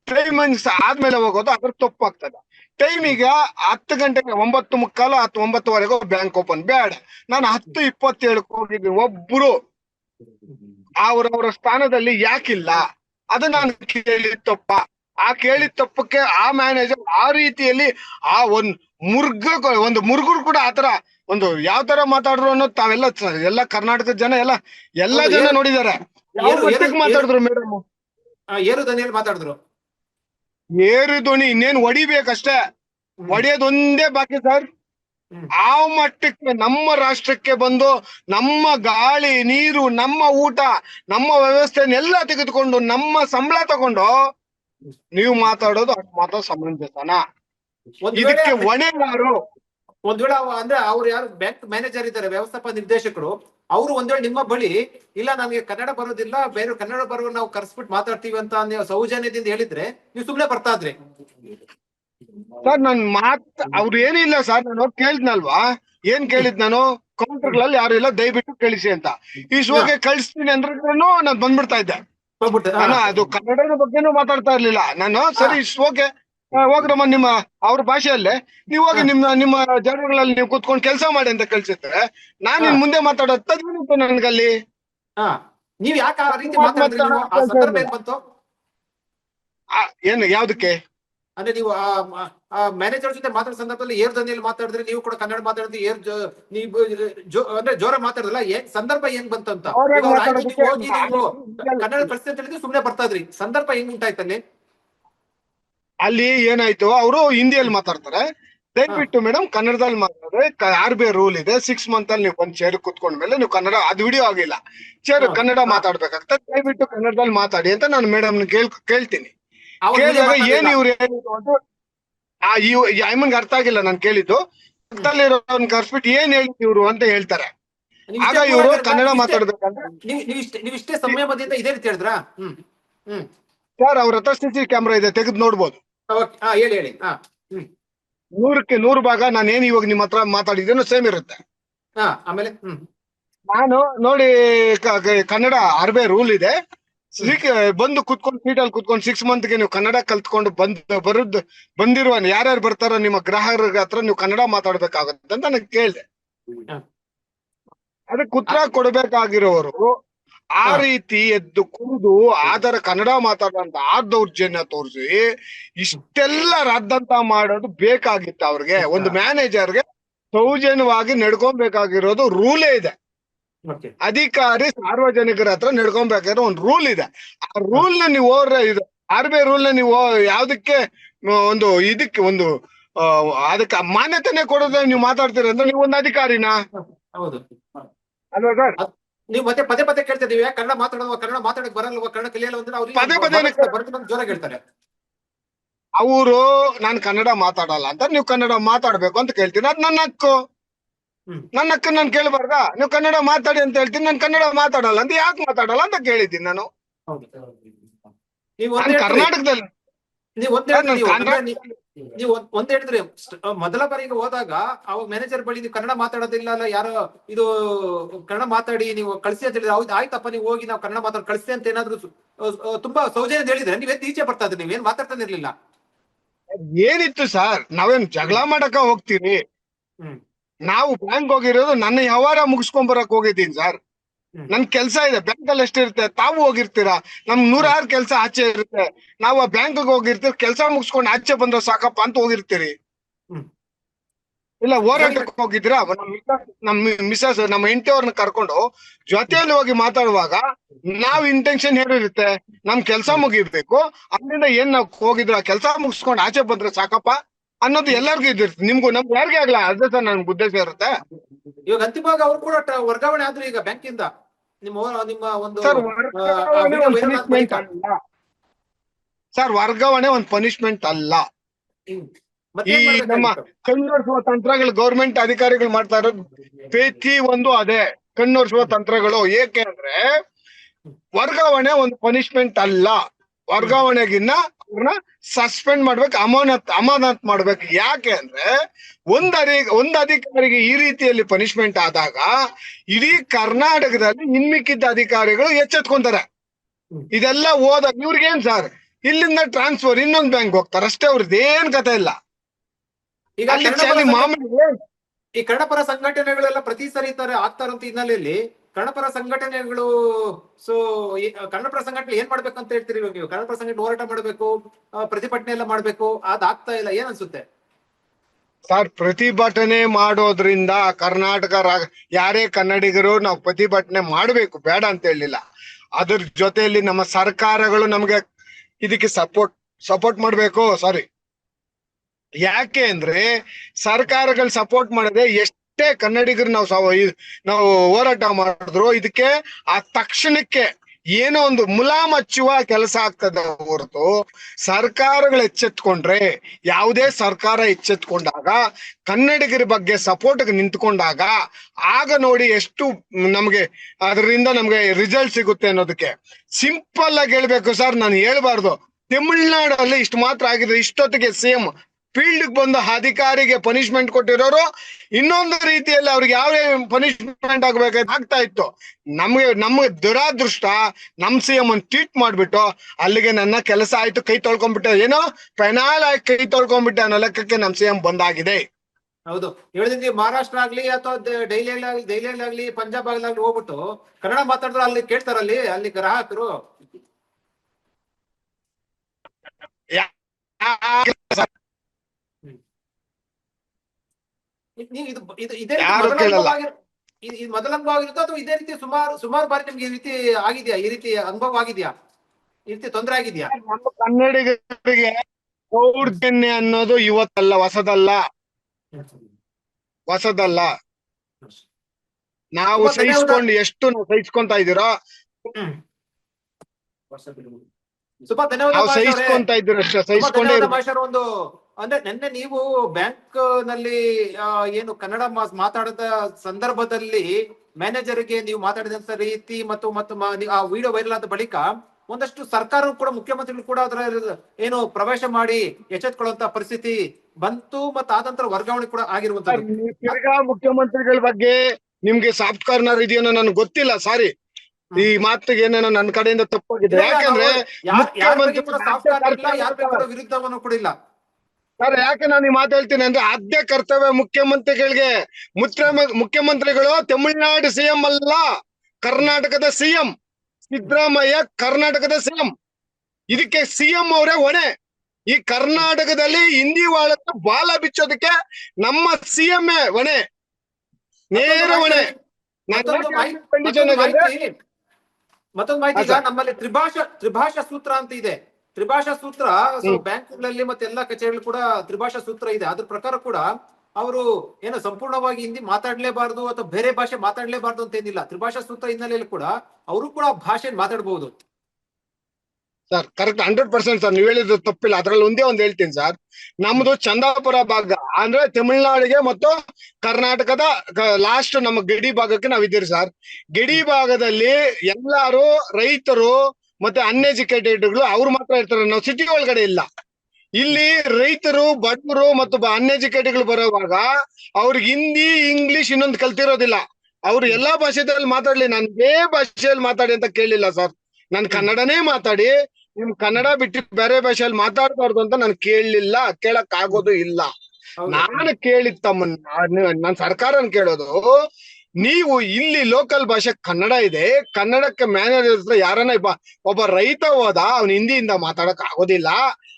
ಟೈಮಿಂಗ್ಸ್ ಆದ್ಮೇಲೆ ಹೋಗೋದು, ಅದ್ರ ತಪ್ಪಾಗ್ತದೆ ಟೈಮ್ ಈಗ ಹತ್ತು ಗಂಟೆಗೆ ಒಂಬತ್ತು ಮುಕ್ಕಾಲು ಹತ್ತು ಒಂಬತ್ತುವರೆಗೂ ಬ್ಯಾಂಕ್ ಓಪನ್ ಬೇಡ ನಾನು ಹತ್ತು ಇಪ್ಪತ್ತೇಳಕ್ಕೆ ಹೋಗಿದ್ದೀನಿ. ಒಬ್ರು ಅವರವರ ಸ್ಥಾನದಲ್ಲಿ ಯಾಕಿಲ್ಲ? ಅದು ನಾನು ಕೇಳಿದ ತಪ್ಪ. ಆ ಕೇಳಿದ ತಪ್ಪಕ್ಕೆ ಆ ಮ್ಯಾನೇಜರ್ ಆ ರೀತಿಯಲ್ಲಿ ಆ ಒಂದ್ ಮುರ್ಗ ಒಂದು ಮುರುಗರು ಕೂಡ ಆತರ ಒಂದು ಯಾವ ತರ ಮಾತಾಡ್ರು ಅನ್ನೋದು ತಾವೆಲ್ಲ ಎಲ್ಲ ಕರ್ನಾಟಕದ ಜನ ಎಲ್ಲ ಎಲ್ಲ ಜನ ನೋಡಿದಾರೆ ಮಾತಾಡಿದ್ರು ಮೇಡಮ್? ಏರು ಮಾತಾಡಿದ್ರು? ಏರು ಧ್ವನಿ ಇನ್ನೇನ್ ಹೊಡಿಬೇಕಷ್ಟೇ. ಹೊಡೆಯೋದೊಂದೇ ಬಾಕಿ ಸರ್. ಆ ಮಟ್ಟಕ್ಕೆ ನಮ್ಮ ರಾಷ್ಟ್ರಕ್ಕೆ ಬಂದು ನಮ್ಮ ಗಾಳಿ ನೀರು ನಮ್ಮ ಊಟ ನಮ್ಮ ವ್ಯವಸ್ಥೆನೆಲ್ಲ ತೆಗೆದುಕೊಂಡು ನಮ್ಮ ಸಂಬಳ ತಗೊಂಡು ನೀವು ಮಾತಾಡೋದು ಅಷ್ಟು ಮಾತ್ರ ಸಮಂಜಸನ? ಇದಕ್ಕೆ ಹೊಣೆ ಯಾರು ಒಂದ್ ವೇಳೆ ಅಂದ್ರೆ ಅವ್ರು ಯಾರು ಬ್ಯಾಂಕ್ ಮ್ಯಾನೇಜರ್ ಇದ್ದಾರೆ ವ್ಯವಸ್ಥಾಪಕ ನಿರ್ದೇಶಕರು ಅವರು ಒಂದ್ ವೇಳೆ ನಿಮ್ಮ ಬಳಿ ಇಲ್ಲ ನನಗೆ ಕನ್ನಡ ಬರೋದಿಲ್ಲ ಬೇರೆ ಕನ್ನಡ ಬರುವ ನಾವು ಕರ್ಸ್ಬಿಟ್ಟು ಮಾತಾಡ್ತೀವಿ ಅಂತ ನೀವು ಸೌಜನ್ಯದಿಂದ ಹೇಳಿದ್ರೆ ನೀವು ಸುಮ್ನೆ ಬರ್ತಾ ಇದ್ರಿ. ಸರ್ ನನ್ ಮಾತ್ ಅವ್ರು ಏನಿಲ್ಲ ಸರ್ ನಾನು ಕೇಳಿದ್ನಲ್ವಾ? ಏನ್ ಕೇಳಿದ್ ನಾನು? ಕೌಂಟರ್ಗಳಲ್ಲಿ ಯಾರು ಇಲ್ಲ ದಯವಿಟ್ಟು ಕಳಿಸಿ ಅಂತ. ಈ ಶೋಗೆ ಕಳಿಸ್ತೀನಿ ಅಂದ್ರೆ ನಾನು ಬಂದ್ಬಿಡ್ತಾ ಇದ್ದೆ. ಅದು ಕನ್ನಡದ ಬಗ್ಗೆನೂ ಮಾತಾಡ್ತಾ ಇರ್ಲಿಲ್ಲ. ನಾನು ಸರಿ ಓಕೆ ಹೋಗ್ರಮ್ಮ ನಿಮ್ಮ ಅವ್ರ ಭಾಷೆಯಲ್ಲೇ. ನೀವು ಹೋಗಿ ನಿಮ್ಮ ನಿಮ್ಮ ಜಾಗಗಳಲ್ಲಿ ನೀವು ಕೂತ್ಕೊಂಡು ಕೆಲಸ ಮಾಡಿ ಅಂತ ಕಳ್ಸಿದ್ರೆ ನಾನು ಇನ್ ಮುಂದೆ ಮಾತಾಡೋದು ತದ್ವಿನಿತ್ತು ನನ್ಗಲ್ಲಿ. ನೀವ್ ಯಾಕೆ ಆ ರೀತಿ ಮಾತ್ ಮಾತಾಡಿದ್ರಿ ನೀವು? ಆ ಮಾತಾಡೋ ಸಂದರ್ಭ ಏನ್ ಬಂತು? ಆ, ಏನು ಯಾವ್ದಕ್ಕೆ? ಅಂದ್ರೆ ನೀವು ಆ ಮ್ಯಾನೇಜರ್ ಜೊತೆ ಮಾತಾಡೋ ಸಂದರ್ಭದಲ್ಲಿ ಏರ್ ದನಿಯಲ್ಲಿ ಮಾತಾಡಿದ್ರೆ ನೀವು ಕೂಡ ಕನ್ನಡ ಮಾತಾಡಿದ್ರೆ ಏರ್ ಜೊ- ನೀವು ಜೊ- ಅಂದ್ರೆ ಜೋರ ಮಾತಾಡಿದ್ರಲ್ಲ ಏನ್ ಸಂದರ್ಭ ಹೆಂಗ್ ಬಂತು ಅಂತ ಅವ್ರಾಗ್ ಈಗ ಅವ್ರು ಆಯ್ತು ನೀವು ಹೋಗಿ ನೀವು ಕನ್ನಡ ಕಳಿಸ್ತೀನಿ ಅಂತ ಹೇಳಿದ್ರೆ ಸುಮ್ನೆ ಬರ್ತಾ ಇದ್ರಿ. ಸಂದರ್ಭ ಹೆಂಗ್ ಉಂಟಾಯ್ತಲ್ಲಿ? ಅಲ್ಲಿ ಏನಾಯ್ತು? ಅವರು ಹಿಂದಿಯಲ್ಲಿ ಮಾತಾಡ್ತಾರೆ. ದಯವಿಟ್ಟು ಮೇಡಮ್ ಕನ್ನಡದಲ್ಲಿ ಮಾತಾಡಿದ್ರೆ ಆರ್ ಬಿ ಐ ರೂಲ್ ಇದೆ. ಸಿಕ್ಸ್ ಮಂತ್ ಅಲ್ಲಿ ನೀವು ಒಂದ್ ಚೇರ್ ಕುತ್ಕೊಂಡ್ಮೇಲೆ ನೀವು ಕನ್ನಡ ಅದು ವಿಡಿಯೋ ಆಗಿಲ್ಲ. ಚೇರ್. ಕನ್ನಡ ಮಾತಾಡ್ಬೇಕಾಗ್ತದೆ ದಯವಿಟ್ಟು ಕನ್ನಡದಲ್ಲಿ ಮಾತಾಡಿ ಅಂತ ನಾನು ಮೇಡಮ್ ಕೇಳ್ ಕೇಳ್ತೀನಿ. ಅವ್ರು ಕೇಳಿದಾಗ. ಏನ್ ಇವ್ರು ಹೇಳಿದ್ರು ಅಂತ ಆ ಇವ್ ಐಮನ್ಗೆ ಅರ್ಥ ಆಗಿಲ್ಲ ನಾನು ಕೇಳಿದ್ದು. ಪಕ್ಕದಲ್ಲಿರೋನ್ ಕರ್ಸ್ಬಿಟ್ಟು ಏನ್ ಹೇಳಿದ್ರು ಇವ್ರು ಅಂತ ಹೇಳ್ತಾರೆ. ಆಗ ಇವರು ಕನ್ನಡ ಮಾತಾಡ್ಬೇಕಂತ ಮಾತಾಡ್ಬೇಕಂದ್ರೆ ನೀವು ನೀವು ಇಷ್ಟೇ ನೀವು ಇಷ್ಟೇ ಸಮಯ ಇದೇ ರೀತಿ ಹೇಳಿದ್ರಾ? ಸರ್ ಅವ್ರ ಹತ್ರ ಸಿ ಸಿ ಕ್ಯಾಮ್ರಾ ಇದೆ ತೆಗೆದು ನೋಡ್ಬೋದು. ಓಕೆ. ಹಾ ಹೇಳಿ ಹೇಳಿ. ಹಾ ಹ್ಮ್. ನೂರಕ್ಕೆ ನೂರು ಭಾಗ ನಾನು ಏನ್ ಇವಾಗ ನಿಮ್ಮ ಹತ್ರ ಮಾತಾಡಿದ್ದೇನೋ ಸೇಮ್ ಇರುತ್ತೆ. ಹಾ ಆಮೇಲೆ ಹ್ಮ್. ನಾನು ನೋಡಿ ಕ- ಕ- ಕನ್ನಡ ಅರ್ಬೆ ರೂಲ್ ಇದೆ. ಸಿಕ್ ಬಂದು ಕುತ್ಕೊಂಡು ಸೀಟಲ್ಲಿ ಕುತ್ಕೊಂಡು ಸಿಕ್ಸ್ ಮಂತ್ಗೆ ನೀವು ಕನ್ನಡ ಕಲ್ತ್ಕೊಂಡು ಬಂದ್ ಬರುದ್ ಬಂದಿರುವ ಯಾರ್ಯಾರು ಬರ್ತಾರೋ ನಿಮ್ಮ ಗ್ರಾಹಕರ ಹತ್ರ ನೀವು ಕನ್ನಡ ಮಾತಾಡ್ಬೇಕಾಗತ್ತೆ ಅಂತ ನನಗೆ ಕೇಳಿದೆ. ಹ. ಅದಕ್ಕೆ ಉತ್ತರ ಕೊಡ್ಬೇಕಾಗಿರೋರು ಆ ರೀತಿ ಎದ್ದು ಕುಡಿದು ಆದರ ಕನ್ನಡ ಮಾತಾಡುವಂತ ಆ ದೌರ್ಜನ್ಯ ತೋರಿಸಿ ಇಷ್ಟೆಲ್ಲ ರದ್ದಂತ ಮಾಡೋದು ಬೇಕಾಗಿತ್ತು ಅವ್ರಿಗೆ. ಒಂದು ಮ್ಯಾನೇಜರ್ಗೆ ಸೌಜನ್ಯವಾಗಿ ನಡ್ಕೊಬೇಕಾಗಿರೋದು ರೂಲೇ ಇದೆ. ಅಧಿಕಾರಿ ಸಾರ್ವಜನಿಕರ ಹತ್ರ ನಡ್ಕೊಬೇಕಾದ್ರೆ ಒಂದು ರೂಲ್ ಇದೆ. ಆ ರೂಲ್ನ ನೀವು ಓರ್ ಇದು ಆರ್ ಬಿ ಐ ರೂಲ್ನ ನೀವು ಯಾವ್ದಕ್ಕೆ ಒಂದು ಇದಕ್ಕೆ ಒಂದು ಅದಕ್ಕೆ ಮಾನ್ಯತೆನೆ ಕೊಡೋದ್ರೆ ನೀವು ಮಾತಾಡ್ತೀರ ಅಂದ್ರೆ ನೀವು ಒಂದು ಅಧಿಕಾರಿನ? ಹೌದು. ಅಲ್ವಾ ಸರ್? ನೀವು ಮತ್ತೆ ಪದೇ ಪದೇ ಕೇಳ್ತಿದ್ದೀವಿ ಇದೀವಿ ಕನ್ನಡ ಮಾತಾಡುವ ಕನ್ನಡ ಮಾತಾಡಕ್ ಬರಲ್ವಾ ಕನ್ನಡ ಕಲಿಯಲ್ಲ ಅಂದ್ರೆ ಅವ್ರಿಗೆ ಪದೇ ಪದೇ ಬರ್ತದೆ ಜೋರಾಗಿ ಹೇಳ್ತಾರೆ. ಅವರು ನಾನು ಕನ್ನಡ ಮಾತಾಡಲ್ಲ ಅಂತ ನೀವು ಕನ್ನಡ ಮಾತಾಡ್ಬೇಕು ಅಂತ ಕೇಳ್ತೀನಿ. ಅದ್ ನನ್ನ ಹಕ್ಕು. ನನ್ನ ಹಕ್ಕು ನಾನು ಕೇಳಬಾರ್ದ? ನೀವು ಕನ್ನಡ ಮಾತಾಡಿ ಅಂತ ಹೇಳ್ತೀನಿ ನಾನು ಕನ್ನಡ ಮಾತಾಡಲ್ಲ ಅಂತ ಯಾಕೆ ಮಾತಾಡಲ್ಲ ಅಂತ ಕೇಳಿದ್ದೀನಿ ನಾನು. ಕರ್ನಾಟಕದಲ್ಲಿ ನೀವು ಒಂದ್ ನೀವು ನೀವು- ನೀವು ಹೇಳಿದ್ರಿ ಮೊದಲ ಬಾರಿಗೆ ಹೋದಾಗ ಅವಾಗ ಮ್ಯಾನೇಜರ್ ಬಳಿ ನೀವು ಕನ್ನಡ ಮಾತಾಡೋದಿಲ್ಲ ಅಲ್ಲ ಯಾರೋ ಇದು ಕನ್ನಡ ಮಾತಾಡಿ ನೀವು ಕಳಿಸಿ ಅಂತ ಹೇಳಿದ್ರೆ ಹೌದು ಆಯ್ತಪ್ಪ ನೀವು ಹೋಗಿ ನಾವು ಕನ್ನಡ ಮಾತಾಡ್ ಕಳಿಸಿ ಅಂತ ಏನಾದ್ರು ತುಂಬಾ ಸೌಜನ್ಯ ಹೇಳಿದ್ರೆ ನೀವೇನ್ ಈಚೆ ಬರ್ತಾ ಇದ್ರಿ ನೀವೇನ್ ಮಾತಾಡ್ತಾನೆ ಇರ್ಲಿಲ್ಲ ಏನಿತ್ತು ಸರ್ ನಾವೇನ್ ಜಗಳ ಮಾಡಕ ಹೋಗ್ತೀರಿ ಹ್ಮ್. ನಾವು ಬ್ಯಾಂಕ್ ಹೋಗಿರೋದು ನನ್ನ ವ್ಯವಹಾರ ಮುಗಿಸ್ಕೊಂಡ್ ಬರಕ್ ಹೋಗಿದ್ದೀನಿ ಸರ್. ನನ್ ಕೆಲ್ಸ ಇದೆ. ಬ್ಯಾಂಕ್ ಅಲ್ಲಿ ಎಷ್ಟಿರುತ್ತೆ? ತಾವು ಹೋಗಿರ್ತೀರಾ? ನಮ್ ನೂರಾರು ಕೆಲ್ಸ ಆಚೆ ಇರುತ್ತೆ. ನಾವು ಆ ಬ್ಯಾಂಕ್ ಹೋಗಿರ್ತೀವಿ. ಕೆಲ್ಸ ಮುಗಿಸ್ಕೊಂಡು ಆಚೆ ಬಂದ್ರೆ ಸಾಕಪ್ಪ ಅಂತ ಹೋಗಿರ್ತೀರಿ ಇಲ್ಲ ಹೋರಾಟಕ್ಕೆ ಹೋಗಿದ್ರ ನಮ್ ಮಿಸ್ಸಸ್- ನಮ್ ಮಿಸಸ್ ನಮ್ಮ ಹೆಂಡತಿಯವ್ರನ್ನ ಕರ್ಕೊಂಡು ಜೊತೆಯಲ್ಲಿ ಹೋಗಿ ಮಾತಾಡುವಾಗ ನಾವ್ ಇಂಟೆನ್ಷನ್ ಹೇಳಿರುತ್ತೆ. ನಮ್ ಕೆಲ್ಸ ಮುಗಿರ್ಬೇಕು ಅಲ್ಲಿಂದ ಏನ್ ನಾವ್ ಹೋಗಿದ್ರ? ಕೆಲ್ಸ ಮುಗಿಸ್ಕೊಂಡು ಆಚೆ ಬಂದ್ರೆ ಸಾಕಪ್ಪ? ಅನ್ನೋದು ಎಲ್ಲರಿಗೂ ಇದಿರುತ್ತೆ ನಿಮ್ಗೂ ನಮ್ಗೆ ಯಾರಿಗೆ ಆಗಲ್ಲ ಅದೇ ಸರ್ ನನ್ಗೆ ಉದ್ದೇಶ ಇರುತ್ತೆ ಇವಾಗ ಅಂತಿಮವಾಗಿ ಅವ್ರು ಕೂಡ ಟ- ವರ್ಗಾವಣೆ ಆದ್ರು ಈಗ ಬ್ಯಾಂಕಿಂದ ನಿಮ್ಮ ನಿಮ್ಮ ಒಂದು ಸರ್ ಆ, ಆ ವರ್ಗಾವಣೆ ಒಂದು ಪನಿಷ್ಮೆಂಟ್ ಅಲ್ಲ. ಸರ್ ವರ್ಗಾವಣೆ ಒಂದು ಪನಿಷ್ಮೆಂಟ್ ಅಲ್ಲ. ಹ್ಮ್. ಮತ್ತೆ ಈ ನಮ್ಮ? ಕಣ್ಣೋರ್ಸುವ ತಂತ್ರಗಳು ಗೌರ್ಮೆಂಟ್ ಅಧಿಕಾರಿಗಳು ಮಾಡ್ತಾ ಇರೋದು ಪ್ರತಿ ಒಂದು ಅದೇ. ಕಣ್ಣೋರ್ಸುವ ತಂತ್ರಗಳು ಏಕೆ ಅಂದ್ರೆ ವರ್ಗಾವಣೆ ಒಂದು ಪನಿಷ್ಮೆಂಟ್ ಅಲ್ಲ. ವರ್ಗಾವಣೆಗಿನ್ನ ಸಸ್ಪೆಂಡ್ ಮಾಡ್ಬೇಕು ಅಮಾನತ್ ಅಮಾನತ್ ಮಾಡ್ಬೇಕು. ಯಾಕೆ ಅಂದ್ರೆ ಒಂದ್ ಒಂದ್ ಅಧಿಕಾರಿಗೆ ಈ ರೀತಿಯಲ್ಲಿ ಪನಿಷ್ಮೆಂಟ್ ಆದಾಗ ಇಡೀ ಕರ್ನಾಟಕದಲ್ಲಿ ಇನ್ಮಿಕ್ಕಿದ್ದ ಅಧಿಕಾರಿಗಳು ಎಚ್ಚೆತ್ಕೊಂತಾರೆ. ಇದೆಲ್ಲ ಹೋದ ಇವ್ರಿಗೇನ್ ಸರ್? ಇಲ್ಲಿಂದ ಟ್ರಾನ್ಸ್ಫರ್ ಇನ್ನೊಂದ್ ಬ್ಯಾಂಕ್ ಹೋಗ್ತಾರೆ. ಅಷ್ಟೇ ಅವ್ರದ್ದು ಏನ್ ಕತೆ ಇಲ್ಲ. ಈಗ ಮಾಮೂಲಿ ಈ ಕನ್ನಡಪರ ಸಂಘಟನೆಗಳೆಲ್ಲ ಪ್ರತಿ ಸರಿ ಆಗ್ತಾರಂತ ಹಿನ್ನೆಲೆಯಲ್ಲಿ. ಕನ್ನಡಪರ ಸಂಘಟನೆಗಳು ಸೊ ಕನ್ನಡಪರ ಸಂಘಟನೆ ಏನ್ ಮಾಡ್ಬೇಕಂತ ಹೇಳ್ತೀರಿ ಇವಾಗ ನೀವು? ಕನ್ನಡಪರ ಸಂಘಟನೆ ಹೋರಾಟ ಮಾಡ್ಬೇಕು ಪ್ರತಿಭಟನೆ ಎಲ್ಲ ಮಾಡ್ಬೇಕು ಅದಾಗ್ತಾ ಇಲ್ಲ, ಏನ್ ಅನ್ಸುತ್ತೆ? ಸರ್, ಪ್ರತಿಭಟನೆ ಮಾಡೋದ್ರಿಂದ ಕರ್ನಾಟಕ ಯಾರೇ ಕನ್ನಡಿಗರು ನಾವು ಪ್ರತಿಭಟನೆ ಮಾಡಬೇಕು, ಬೇಡ ಅಂತ ಹೇಳಿಲ್ಲ ಅದ್ರ ಜೊತೆಯಲ್ಲಿ ನಮ್ಮ ಸರ್ಕಾರಗಳು ನಮ್ಗೆ ಇದಕ್ಕೆ ಸಪೋರ್ಟ್ ಸಪೋರ್ಟ್ ಮಾಡ್ಬೇಕು ಸಾರಿ ಯಾಕೆ ಅಂದ್ರೆ ಸರ್ಕಾರಗಳು ಸಪೋರ್ಟ್ ಮಾಡಿದ್ರೆ ಎಷ್ಟೇ ಕನ್ನಡಿಗರು ನಾವು ಸಾವ ನಾವು ಹೋರಾಟ ಮಾಡಿದ್ರು. ಇದಕ್ಕೆ ಆ ತಕ್ಷಣಕ್ಕೆ ಏನೋ ಒಂದು ಮುಲಾಮ್ ಹಚ್ಚುವ ಕೆಲಸ ಆಗ್ತದೆ ಹೊರತು ಸರ್ಕಾರಗಳು ಎಚ್ಚೆತ್ಕೊಂಡ್ರೆ, ಯಾವುದೇ ಸರ್ಕಾರ ಎಚ್ಚೆತ್ಕೊಂಡಾಗ, ಕನ್ನಡಿಗರ ಬಗ್ಗೆ ಸಪೋರ್ಟ್ ನಿಂತ್ಕೊಂಡಾಗ, ಆಗ ನೋಡಿ ಎಷ್ಟು ನಮ್ಗೆ ಅದರಿಂದ ನಮ್ಗೆ ರಿಸಲ್ಟ್ ಸಿಗುತ್ತೆ ಅನ್ನೋದಕ್ಕೆ. ಸಿಂಪಲ್ ಆಗಿ ಹೇಳ್ಬೇಕು ಸರ್, ನಾನು ಹೇಳ್ಬಾರ್ದು. ತಮಿಳ್ನಾಡಲ್ಲಿ ಇಷ್ಟು ಮಾತ್ರ ಆಗಿದೆ, ಇಷ್ಟೊತ್ತಿಗೆ ಸೇಮ್ ಫೀಲ್ಡ್ ಬಂದ ಅಧಿಕಾರಿಗೆ ಪನಿಷ್ಮೆಂಟ್ ಕೊಟ್ಟಿರೋರು ಇನ್ನೊಂದು ರೀತಿಯಲ್ಲಿ ಅವ್ರಿಗೆ ಯಾವ ಪನಿಷ್ಮೆಂಟ್ ಆಗ್ಬೇಕು ಆಗ್ತಾ ಇತ್ತು. ನಮ್ಗೆ ನಮ್ಗೆ ದುರಾದೃಷ್ಟ ನಮ್ ಸಿ ಎಂ ಟ್ವೀಟ್ ಮಾಡ್ಬಿಟ್ಟು ಅಲ್ಲಿಗೆ ನನ್ನ ಕೆಲಸ ಆಯ್ತು ಕೈ ತೊಳ್ಕೊಂಡ್ಬಿಟ್ಟೆ ಏನೋ ಪೆನಾಲ್ ಆಗಿ ಕೈ ತೊಳ್ಕೊಂಡ್ಬಿಟ್ಟೆ ಅನ್ನೋ ಲೆಕ್ಕಕ್ಕೆ ನಮ್ ಸಿ ಎಂ ಬಂದಾಗಿದೆ. ಹೌದು. ಹೇಳಿದ್ರೆ ಮಹಾರಾಷ್ಟ್ರ ಆಗ್ಲಿ ಅಥವಾ ಡೈಲಿಯಲ್ಲಿ ಆಗ್ಲಿ ಡೈಲಿಯಲ್ಲಿ ಆಗ್ಲಿ ಪಂಜಾಬ್ ಆಗ್ಲಿ ಆಗ್ಲಿ ಹೋಗ್ಬಿಟ್ಟು ಕನ್ನಡ ಮಾತಾಡಿದ್ರೆ ಅಲ್ಲಿ ಕೇಳ್ತಾರಲ್ಲಿ ಅಲ್ಲಿ ಗ್ರಾಹಕರು ನೀವು ಇದು ಮೊದಲ. ಅನುಭವ ಆಗಿರುತ್ತೋ ಅಥವಾ ಇದೇ ರೀತಿ ಸುಮಾರು ಸುಮಾರು ಬಾರಿ ನಿಮ್ಗೆ ಈ ರೀತಿ ಆಗಿದೆಯಾ? ಈ ರೀತಿ ಅನುಭವ ಆಗಿದೆಯಾ? ಈ ರೀತಿ ತೊಂದರೆ ಆಗಿದೆಯಾ? ನಮ್ಮ ಕನ್ನಡಿಗರಿಗೆ ದೌರ್ಜನ್ಯ ಅನ್ನೋದು ಇವತ್ತಲ್ಲ ಹೊಸದಲ್ಲ. ಹೊಸದಲ್ಲ. ನಾವು ಸಹಿಸ್ಕೊಂಡು ಎಷ್ಟು ನಾವು ಸಹಿಸ್ಕೊಂತ ಇದೀರೋ ನಾವು. ಸಹಿಸ್ಕೊಂತ ಇದ್ದೀರೋ ಅಷ್ಟೇ ಸಹಿಸ್ಕೊಂಡೇ. ಒಂದು ಅಂದ್ರೆ ನಿನ್ನೆ ನೀವು ಬ್ಯಾಂಕ್ನಲ್ಲಿ ಆ, ಏನು ಕನ್ನಡ ಮಾತಾಡದ ಸಂದರ್ಭದಲ್ಲಿ ಮ್ಯಾನೇಜರ್ಗೆ ನೀವು ಮಾತಾಡಿದಂತ ರೀತಿ ಮತ್ತು ಮತ್ತು ಆ ವಿಡಿಯೋ ವೈರಲ್ ಆದ ಬಳಿಕ ಒಂದಷ್ಟು ಸರ್ಕಾರ ಕೂಡ ಮುಖ್ಯಮಂತ್ರಿಗಳು ಕೂಡ ಅದರ ಏನು ಪ್ರವೇಶ ಮಾಡಿ ಎಚ್ಚೆತ್ಕೊಳ್ಳುವಂತ ಪರಿಸ್ಥಿತಿ ಬಂತು ಮತ್ತು ನಂತರ ವರ್ಗಾವಣೆ ಕೂಡ ಆಗಿರುವಂತ ತಿರ್ಗಾ ಮುಖ್ಯಮಂತ್ರಿಗಳ ಬಗ್ಗೆ ನಿಮ್ಗೆ ಸಾಫ್ಟ್ ಕಾರ್ನರ್ ಇದೆಯೋ ನನಗೆ ಗೊತ್ತಿಲ್ಲ ಸಾರಿ. ಈ ಮಾತಿಗೆ ಏನೇನೋ ನನ್ನ ಕಡೆಯಿಂದ ತಪ್ಪಾಗಿದೆ. ಯಾಕಂದ್ರೆ ಮುಖ್ಯಮಂತ್ರಿ ವಿರುದ್ಧವನ್ನು ಕೂಡ ಇಲ್ಲ. ಸರ್ ಯಾಕೆ ನಾನು ಈ ಮಾತು ಹೇಳ್ತೀನಿ ಅಂದ್ರೆ ಆದ್ಯ ಕರ್ತವ್ಯ ಮುಖ್ಯಮಂತ್ರಿಗಳಿಗೆ ಮುಖ್ಯ ಮುಖ್ಯಮಂತ್ರಿಗಳು ತಮಿಳುನಾಡು ಸಿಎಂ ಅಲ್ಲ ಕರ್ನಾಟಕದ ಸಿಎಂ ಸಿದ್ದರಾಮಯ್ಯ ಕರ್ನಾಟಕದ ಸಿಎಂ ಇದಕ್ಕೆ ಸಿಎಂ ಅವರೇ ಹೊಣೆ. ಈ ಕರ್ನಾಟಕದಲ್ಲಿ ಹಿಂದಿ ವಾಳಕ್ಕೆ ಬಾಲ ಬಿಚ್ಚೋದಕ್ಕೆ ನಮ್ಮ ಸಿಎಂ ಹೊಣೆ. ನೇರ ಹೊಣೆ. ಮತ್ತೊಂದು ಮಾಹಿತಿ-. ನಮ್ಮಲ್ಲಿ ತ್ರಿಭಾಷಾ ತ್ರಿಭಾಷಾ ಸೂತ್ರ ಅಂತ ಇದೆ. ತ್ರಿಭಾಷಾ ಸೂತ್ರ. ಬ್ಯಾಂಕ್ಗಳಲ್ಲಿ ಮತ್ತೆ ಎಲ್ಲಾ ಕಚೇರಿಗಳು ಕೂಡ ತ್ರಿಭಾಷಾ ಸೂತ್ರ ಇದೆ. ಅದ್ರ ಪ್ರಕಾರ ಕೂಡ ಅವರು ಏನು ಸಂಪೂರ್ಣವಾಗಿ ಹಿಂದಿ ಮಾತಾಡ್ಲೇಬಾರದು ಅಥವಾ ಬೇರೆ ಭಾಷೆ ಮಾತಾಡ್ಲೇಬಾರದು ಅಂತ ಏನಿಲ್ಲ. ತ್ರಿಭಾಷಾ ಸೂತ್ರ ಹಿನ್ನೆಲೆಯಲ್ಲಿ ಕೂಡ ಅವರು ಕೂಡ ಭಾಷೆ ಮಾತಾಡಬಹುದು sir correct hundred percent sir. ನೀವು ಹೇಳಿದ್ರು ತಪ್ಪಿಲ್ಲ. ಅದ್ರಲ್ಲಿ ಒಂದೇ ಒಂದು ಹೇಳ್ತೀನಿ ಸರ್. ನಮ್ದು ಚಂದಾಪುರ ಭಾಗ ಅಂದ್ರೆ ತಮಿಳ್ನಾಡಿಗೆ ಮತ್ತು ಕರ್ನಾಟಕದ ಲಾಸ್ಟ್ ನಮ್ಮ ಗಡಿ ಭಾಗಕ್ಕೆ ನಾವಿದ್ದೀರಿ ಸರ್. ಗಡಿ ಭಾಗದಲ್ಲಿ ಎಲ್ಲಾರು ರೈತರು ಮತ್ತೆ ಅನ್ಎಜುಕೇಟೆಡ್ಗಳು ಅವ್ರು ಮಾತ್ರ ಇರ್ತಾರೆ. ನಾವು ಸಿಟಿ ಒಳಗಡೆ ಇಲ್ಲ. ಇಲ್ಲಿ ರೈತರು ಬಡವರು ಮತ್ತು ಅನ್ಎಜುಕೇಟೆಡ್ಗಳು ಬರುವಾಗ ಅವ್ರಿಗೆ ಹಿಂದಿ ಇಂಗ್ಲಿಷ್ ಇನ್ನೊಂದು ಕಲ್ತಿರೋದಿಲ್ಲ. ಅವ್ರು ಎಲ್ಲಾ ಭಾಷೆದಲ್ಲಿ ಮಾತಾಡ್ಲಿ. ನಾನು ಬೇ ಭಾಷೆಯಲ್ಲಿ ಮಾತಾಡಿ ಅಂತ ಕೇಳಿಲ್ಲ ಸರ್. ನಾನು ಕನ್ನಡನೇ ಮಾತಾಡಿ ನಿಮ್ ಕನ್ನಡ ಬಿಟ್ಟು ಬೇರೆ ಭಾಷೆಯಲ್ಲಿ ಮಾತಾಡಬಾರ್ದು ಅಂತ ನಾನು ಕೇಳಲಿಲ್ಲ ಕೇಳಕ್ ಆಗೋದು ಇಲ್ಲ ನಾನು ಕೇಳಿದ್ ತಮ್ಮನ್ನ ನಾನ್ ಸರ್ಕಾರನ ಕೇಳೋದು ನೀವು ಇಲ್ಲಿ ಲೋಕಲ್ ಭಾಷೆ ಕನ್ನಡ ಇದೆ, ಕನ್ನಡಕ್ಕೆ ಮ್ಯಾನೇಜರ್ ಹತ್ರ ಯಾರನ್ನ ಒಬ್ಬ ರೈತ ಹೋದ, ಅವ್ನ ಹಿಂದಿಯಿಂದ ಮಾತಾಡಕ್ ಆಗೋದಿಲ್ಲ.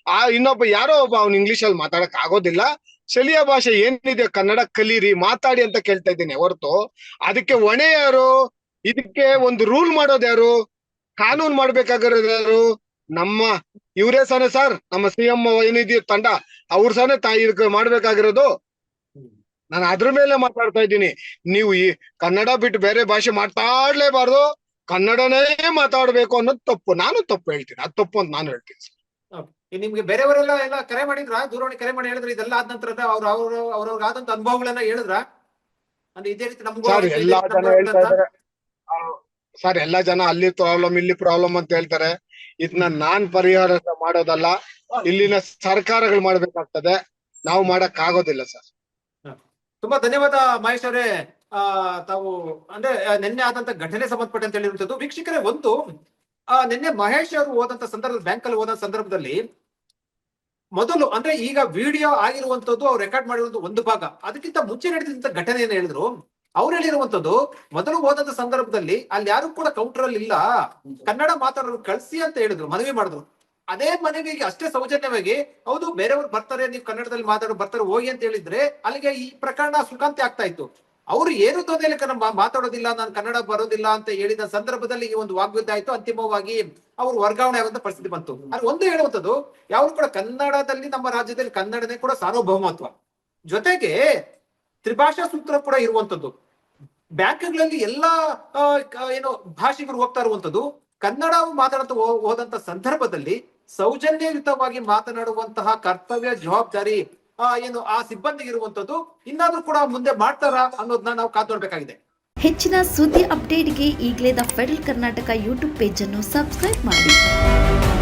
ಆ ಇನ್ನೊಬ್ಬ ಯಾರೋ ಒಬ್ಬ ಅವ್ನ ಇಂಗ್ಲಿಷ್ ಅಲ್ಲಿ ಮಾತಾಡಕ್ ಆಗೋದಿಲ್ಲ. ಸ್ಥಳೀಯ ಭಾಷೆ ಏನಿದೆ, ಕನ್ನಡ ಕಲೀರಿ, ಮಾತಾಡಿ ಅಂತ ಕೇಳ್ತಾ ಇದ್ದೀನಿ ಹೊರತು. ಅದಕ್ಕೆ ಹೊಣೆ ಯಾರು? ಇದಕ್ಕೆ ಒಂದು ರೂಲ್ ಮಾಡೋದು ಯಾರು? ಕಾನೂನು ಮಾಡ್ಬೇಕಾಗಿರೋದು ಯಾರು? ನಮ್ಮ ಇವರೇ ಸನೆ ಸರ್ ನಮ್ಮ ಸಿ ಎಂ ಏನಿದೆಯೋ ತಂಡ, ಅವ್ರ ಸನೆ ತಾಯಿ ಮಾಡ್ಬೇಕಾಗಿರೋದು ನಾನು ಅದ್ರ ಮೇಲೆ ಮಾತಾಡ್ತಾ ಇದ್ದೀನಿ. ನೀವು ಈ ಕನ್ನಡ ಬಿಟ್ಟು ಬೇರೆ ಭಾಷೆ ಮಾತಾಡ್ಲೇಬಾರ್ದು. ಕನ್ನಡನೇ ಮಾತಾಡ್ಬೇಕು ಅನ್ನೋದು ತಪ್ಪು. ನಾನು ತಪ್ಪು ಹೇಳ್ತೀನಿ. ಅದು ತಪ್ಪು ಅಂತ ನಾನು ಹೇಳ್ತೀನಿ ನಿಮ್ಗೆ ಬೇರೆಯವರೆಲ್ಲ ಎಲ್ಲ ಕರೆ ಮಾಡಿದ್ರ? ದೂರವಾಣಿ ಕರೆ ಮಾಡಿ ಹೇಳಿದ್ರೆ ಇದೆಲ್ಲ ಆದ ನಂತರ ಅವ್ರ ಅವ್ರ ಅವ್ರವ್ರಿಗೆ ಆದಂತ ಅನುಭವಗಳನ್ನ ಹೇಳಿದ್ರ? ಅಂದ್ರೆ ಇದೇ ರೀತಿ ನಮಗೂ ಎಲ್ಲಾ ಜನ ಹೇಳ್ತಾ ಇದಾರೆ ಸರ್ ಎಲ್ಲಾ ಜನ ಅಲ್ಲಿ ಪ್ರಾಬ್ಲಮ್ ಇಲ್ಲಿ ಪ್ರಾಬ್ಲಮ್ ಅಂತ ಹೇಳ್ತಾರೆ. ಇದನ್ನ ನಾನ್ ಪರಿಹಾರ ಮಾಡೋದಲ್ಲ. ಇಲ್ಲಿನ ಸರ್ಕಾರಗಳು ಮಾಡ್ಬೇಕಾಗ್ತದೆ. ನಾವು ಮಾಡಕ್ ಆಗೋದಿಲ್ಲ ಸರ್. ತುಂಬಾ ಧನ್ಯವಾದ ಮಹೇಶ್ ಅವರೇ. ಆ, ತಾವು, ಅಂದ್ರೆ ನಿನ್ನೆ ಆದಂತ ಘಟನೆ ಸಂಬಂಧಪಟ್ಟಂತ ಹೇಳಿರುವಂತದ್ದು ವೀಕ್ಷಕರೇ, ಒಂದು, ಆ, ನಿನ್ನೆ ಮಹೇಶ್ ಅವರು ಹೋದಂತ ಸಂದರ್ಭದಲ್ಲಿ ಬ್ಯಾಂಕ್ ಅಲ್ಲಿ ಹೋದಂತ ಸಂದರ್ಭದಲ್ಲಿ ಮೊದಲು, ಅಂದ್ರೆ ಈಗ ವಿಡಿಯೋ ಆಗಿರುವಂತದ್ದು ಅವ್ರು ರೆಕಾರ್ಡ್ ಮಾಡಿರುವಂತ ಒಂದು ಭಾಗ. ಅದಕ್ಕಿಂತ ಮುಂಚೆ ನಡೆದಂತ ಘಟನೆ ಏನ್ ಹೇಳಿದ್ರು. ಅವ್ರು ಹೇಳಿರುವಂತದ್ದು ಮೊದಲು ಹೋದಂತ ಸಂದರ್ಭದಲ್ಲಿ ಅಲ್ಲಿ ಯಾರು ಕೂಡ ಕೌಂಟರ್ ಅಲ್ಲಿ ಇಲ್ಲ. ಕನ್ನಡ ಮಾತಾಡೋರು ಕಳ್ಸಿ ಅಂತ ಹೇಳಿದ್ರು, ಮನವಿ ಮಾಡಿದ್ರು. ಅದೇ ಮನವಿಗೆ ಅಷ್ಟೇ ಸೌಜನ್ಯವಾಗಿ, ಹೌದು, ಬೇರೆಯವ್ರು ಬರ್ತಾರೆ, ನೀವು ಕನ್ನಡದಲ್ಲಿ ಮಾತಾಡೋ ಬರ್ತಾರೆ, ಹೋಗಿ ಅಂತ ಹೇಳಿದ್ರೆ ಅಲ್ಲಿಗೆ ಈ ಪ್ರಕರಣ ಸುಖಾಂತಿ ಆಗ್ತಾ ಇತ್ತು. ಅವ್ರು ಏನು ತೊಂದರೆ ಮಾತಾಡೋದಿಲ್ಲ, ನಾನು ಕನ್ನಡ ಬರೋದಿಲ್ಲ ಅಂತ ಹೇಳಿದ ಸಂದರ್ಭದಲ್ಲಿ ಈ ಒಂದು ವಾಗ್ಯುದ್ಧ ಆಯ್ತು. ಅಂತಿಮವಾಗಿ ಅವ್ರು ವರ್ಗಾವಣೆ ಆಗುವಂತ ಪರಿಸ್ಥಿತಿ ಬಂತು. ಅದು ಒಂದು ಹೇಳುವಂತದ್ದು ಯಾರು ಕೂಡ ಕನ್ನಡದಲ್ಲಿ, ನಮ್ಮ ರಾಜ್ಯದಲ್ಲಿ ಕನ್ನಡನೇ ಕೂಡ ಸಾರ್ವಭೌಮತ್ವ. ಜೊತೆಗೆ ತ್ರಿಭಾಷಾ ಸೂತ್ರ ಕೂಡ ಇರುವಂತದ್ದು ಬ್ಯಾಂಕ್ಗಳಲ್ಲಿ ಎಲ್ಲಾ ಏನು ಭಾಷೆಗಳು ಹೋಗ್ತಾ ಇರುವಂತದ್ದು ಕನ್ನಡ ಮಾತಾಡುತ್ತ ಹೋ- ಹೋದಂತ ಸಂದರ್ಭದಲ್ಲಿ ಸೌಜನ್ಯಯುತವಾಗಿ ಮಾತನಾಡುವಂತಹ ಕರ್ತವ್ಯ ಜವಾಬ್ದಾರಿ ಆ, ಏನು ಆ ಸಿಬ್ಬಂದಿಗೆ ಇರುವಂತದ್ದು ಇನ್ನಾದ್ರೂ ಕೂಡ ಮುಂದೆ ಮಾಡ್ತಾರಾ ಅನ್ನೋದನ್ನ ನಾವು ಕಾದ್ ನೋಡ್ಬೇಕಾಗಿದೆ ಹೆಚ್ಚಿನ ಸುದ್ದಿ ಅಪ್ಡೇಟ್ಗೆ ಈಗಲೇ ದ ಫೆಡರಲ್ ಕರ್ನಾಟಕ ಯೂಟ್ಯೂಬ್ ಅನ್ನು ಸಬ್ಸ್ಕ್ರೈಬ್ ಮಾಡಿ.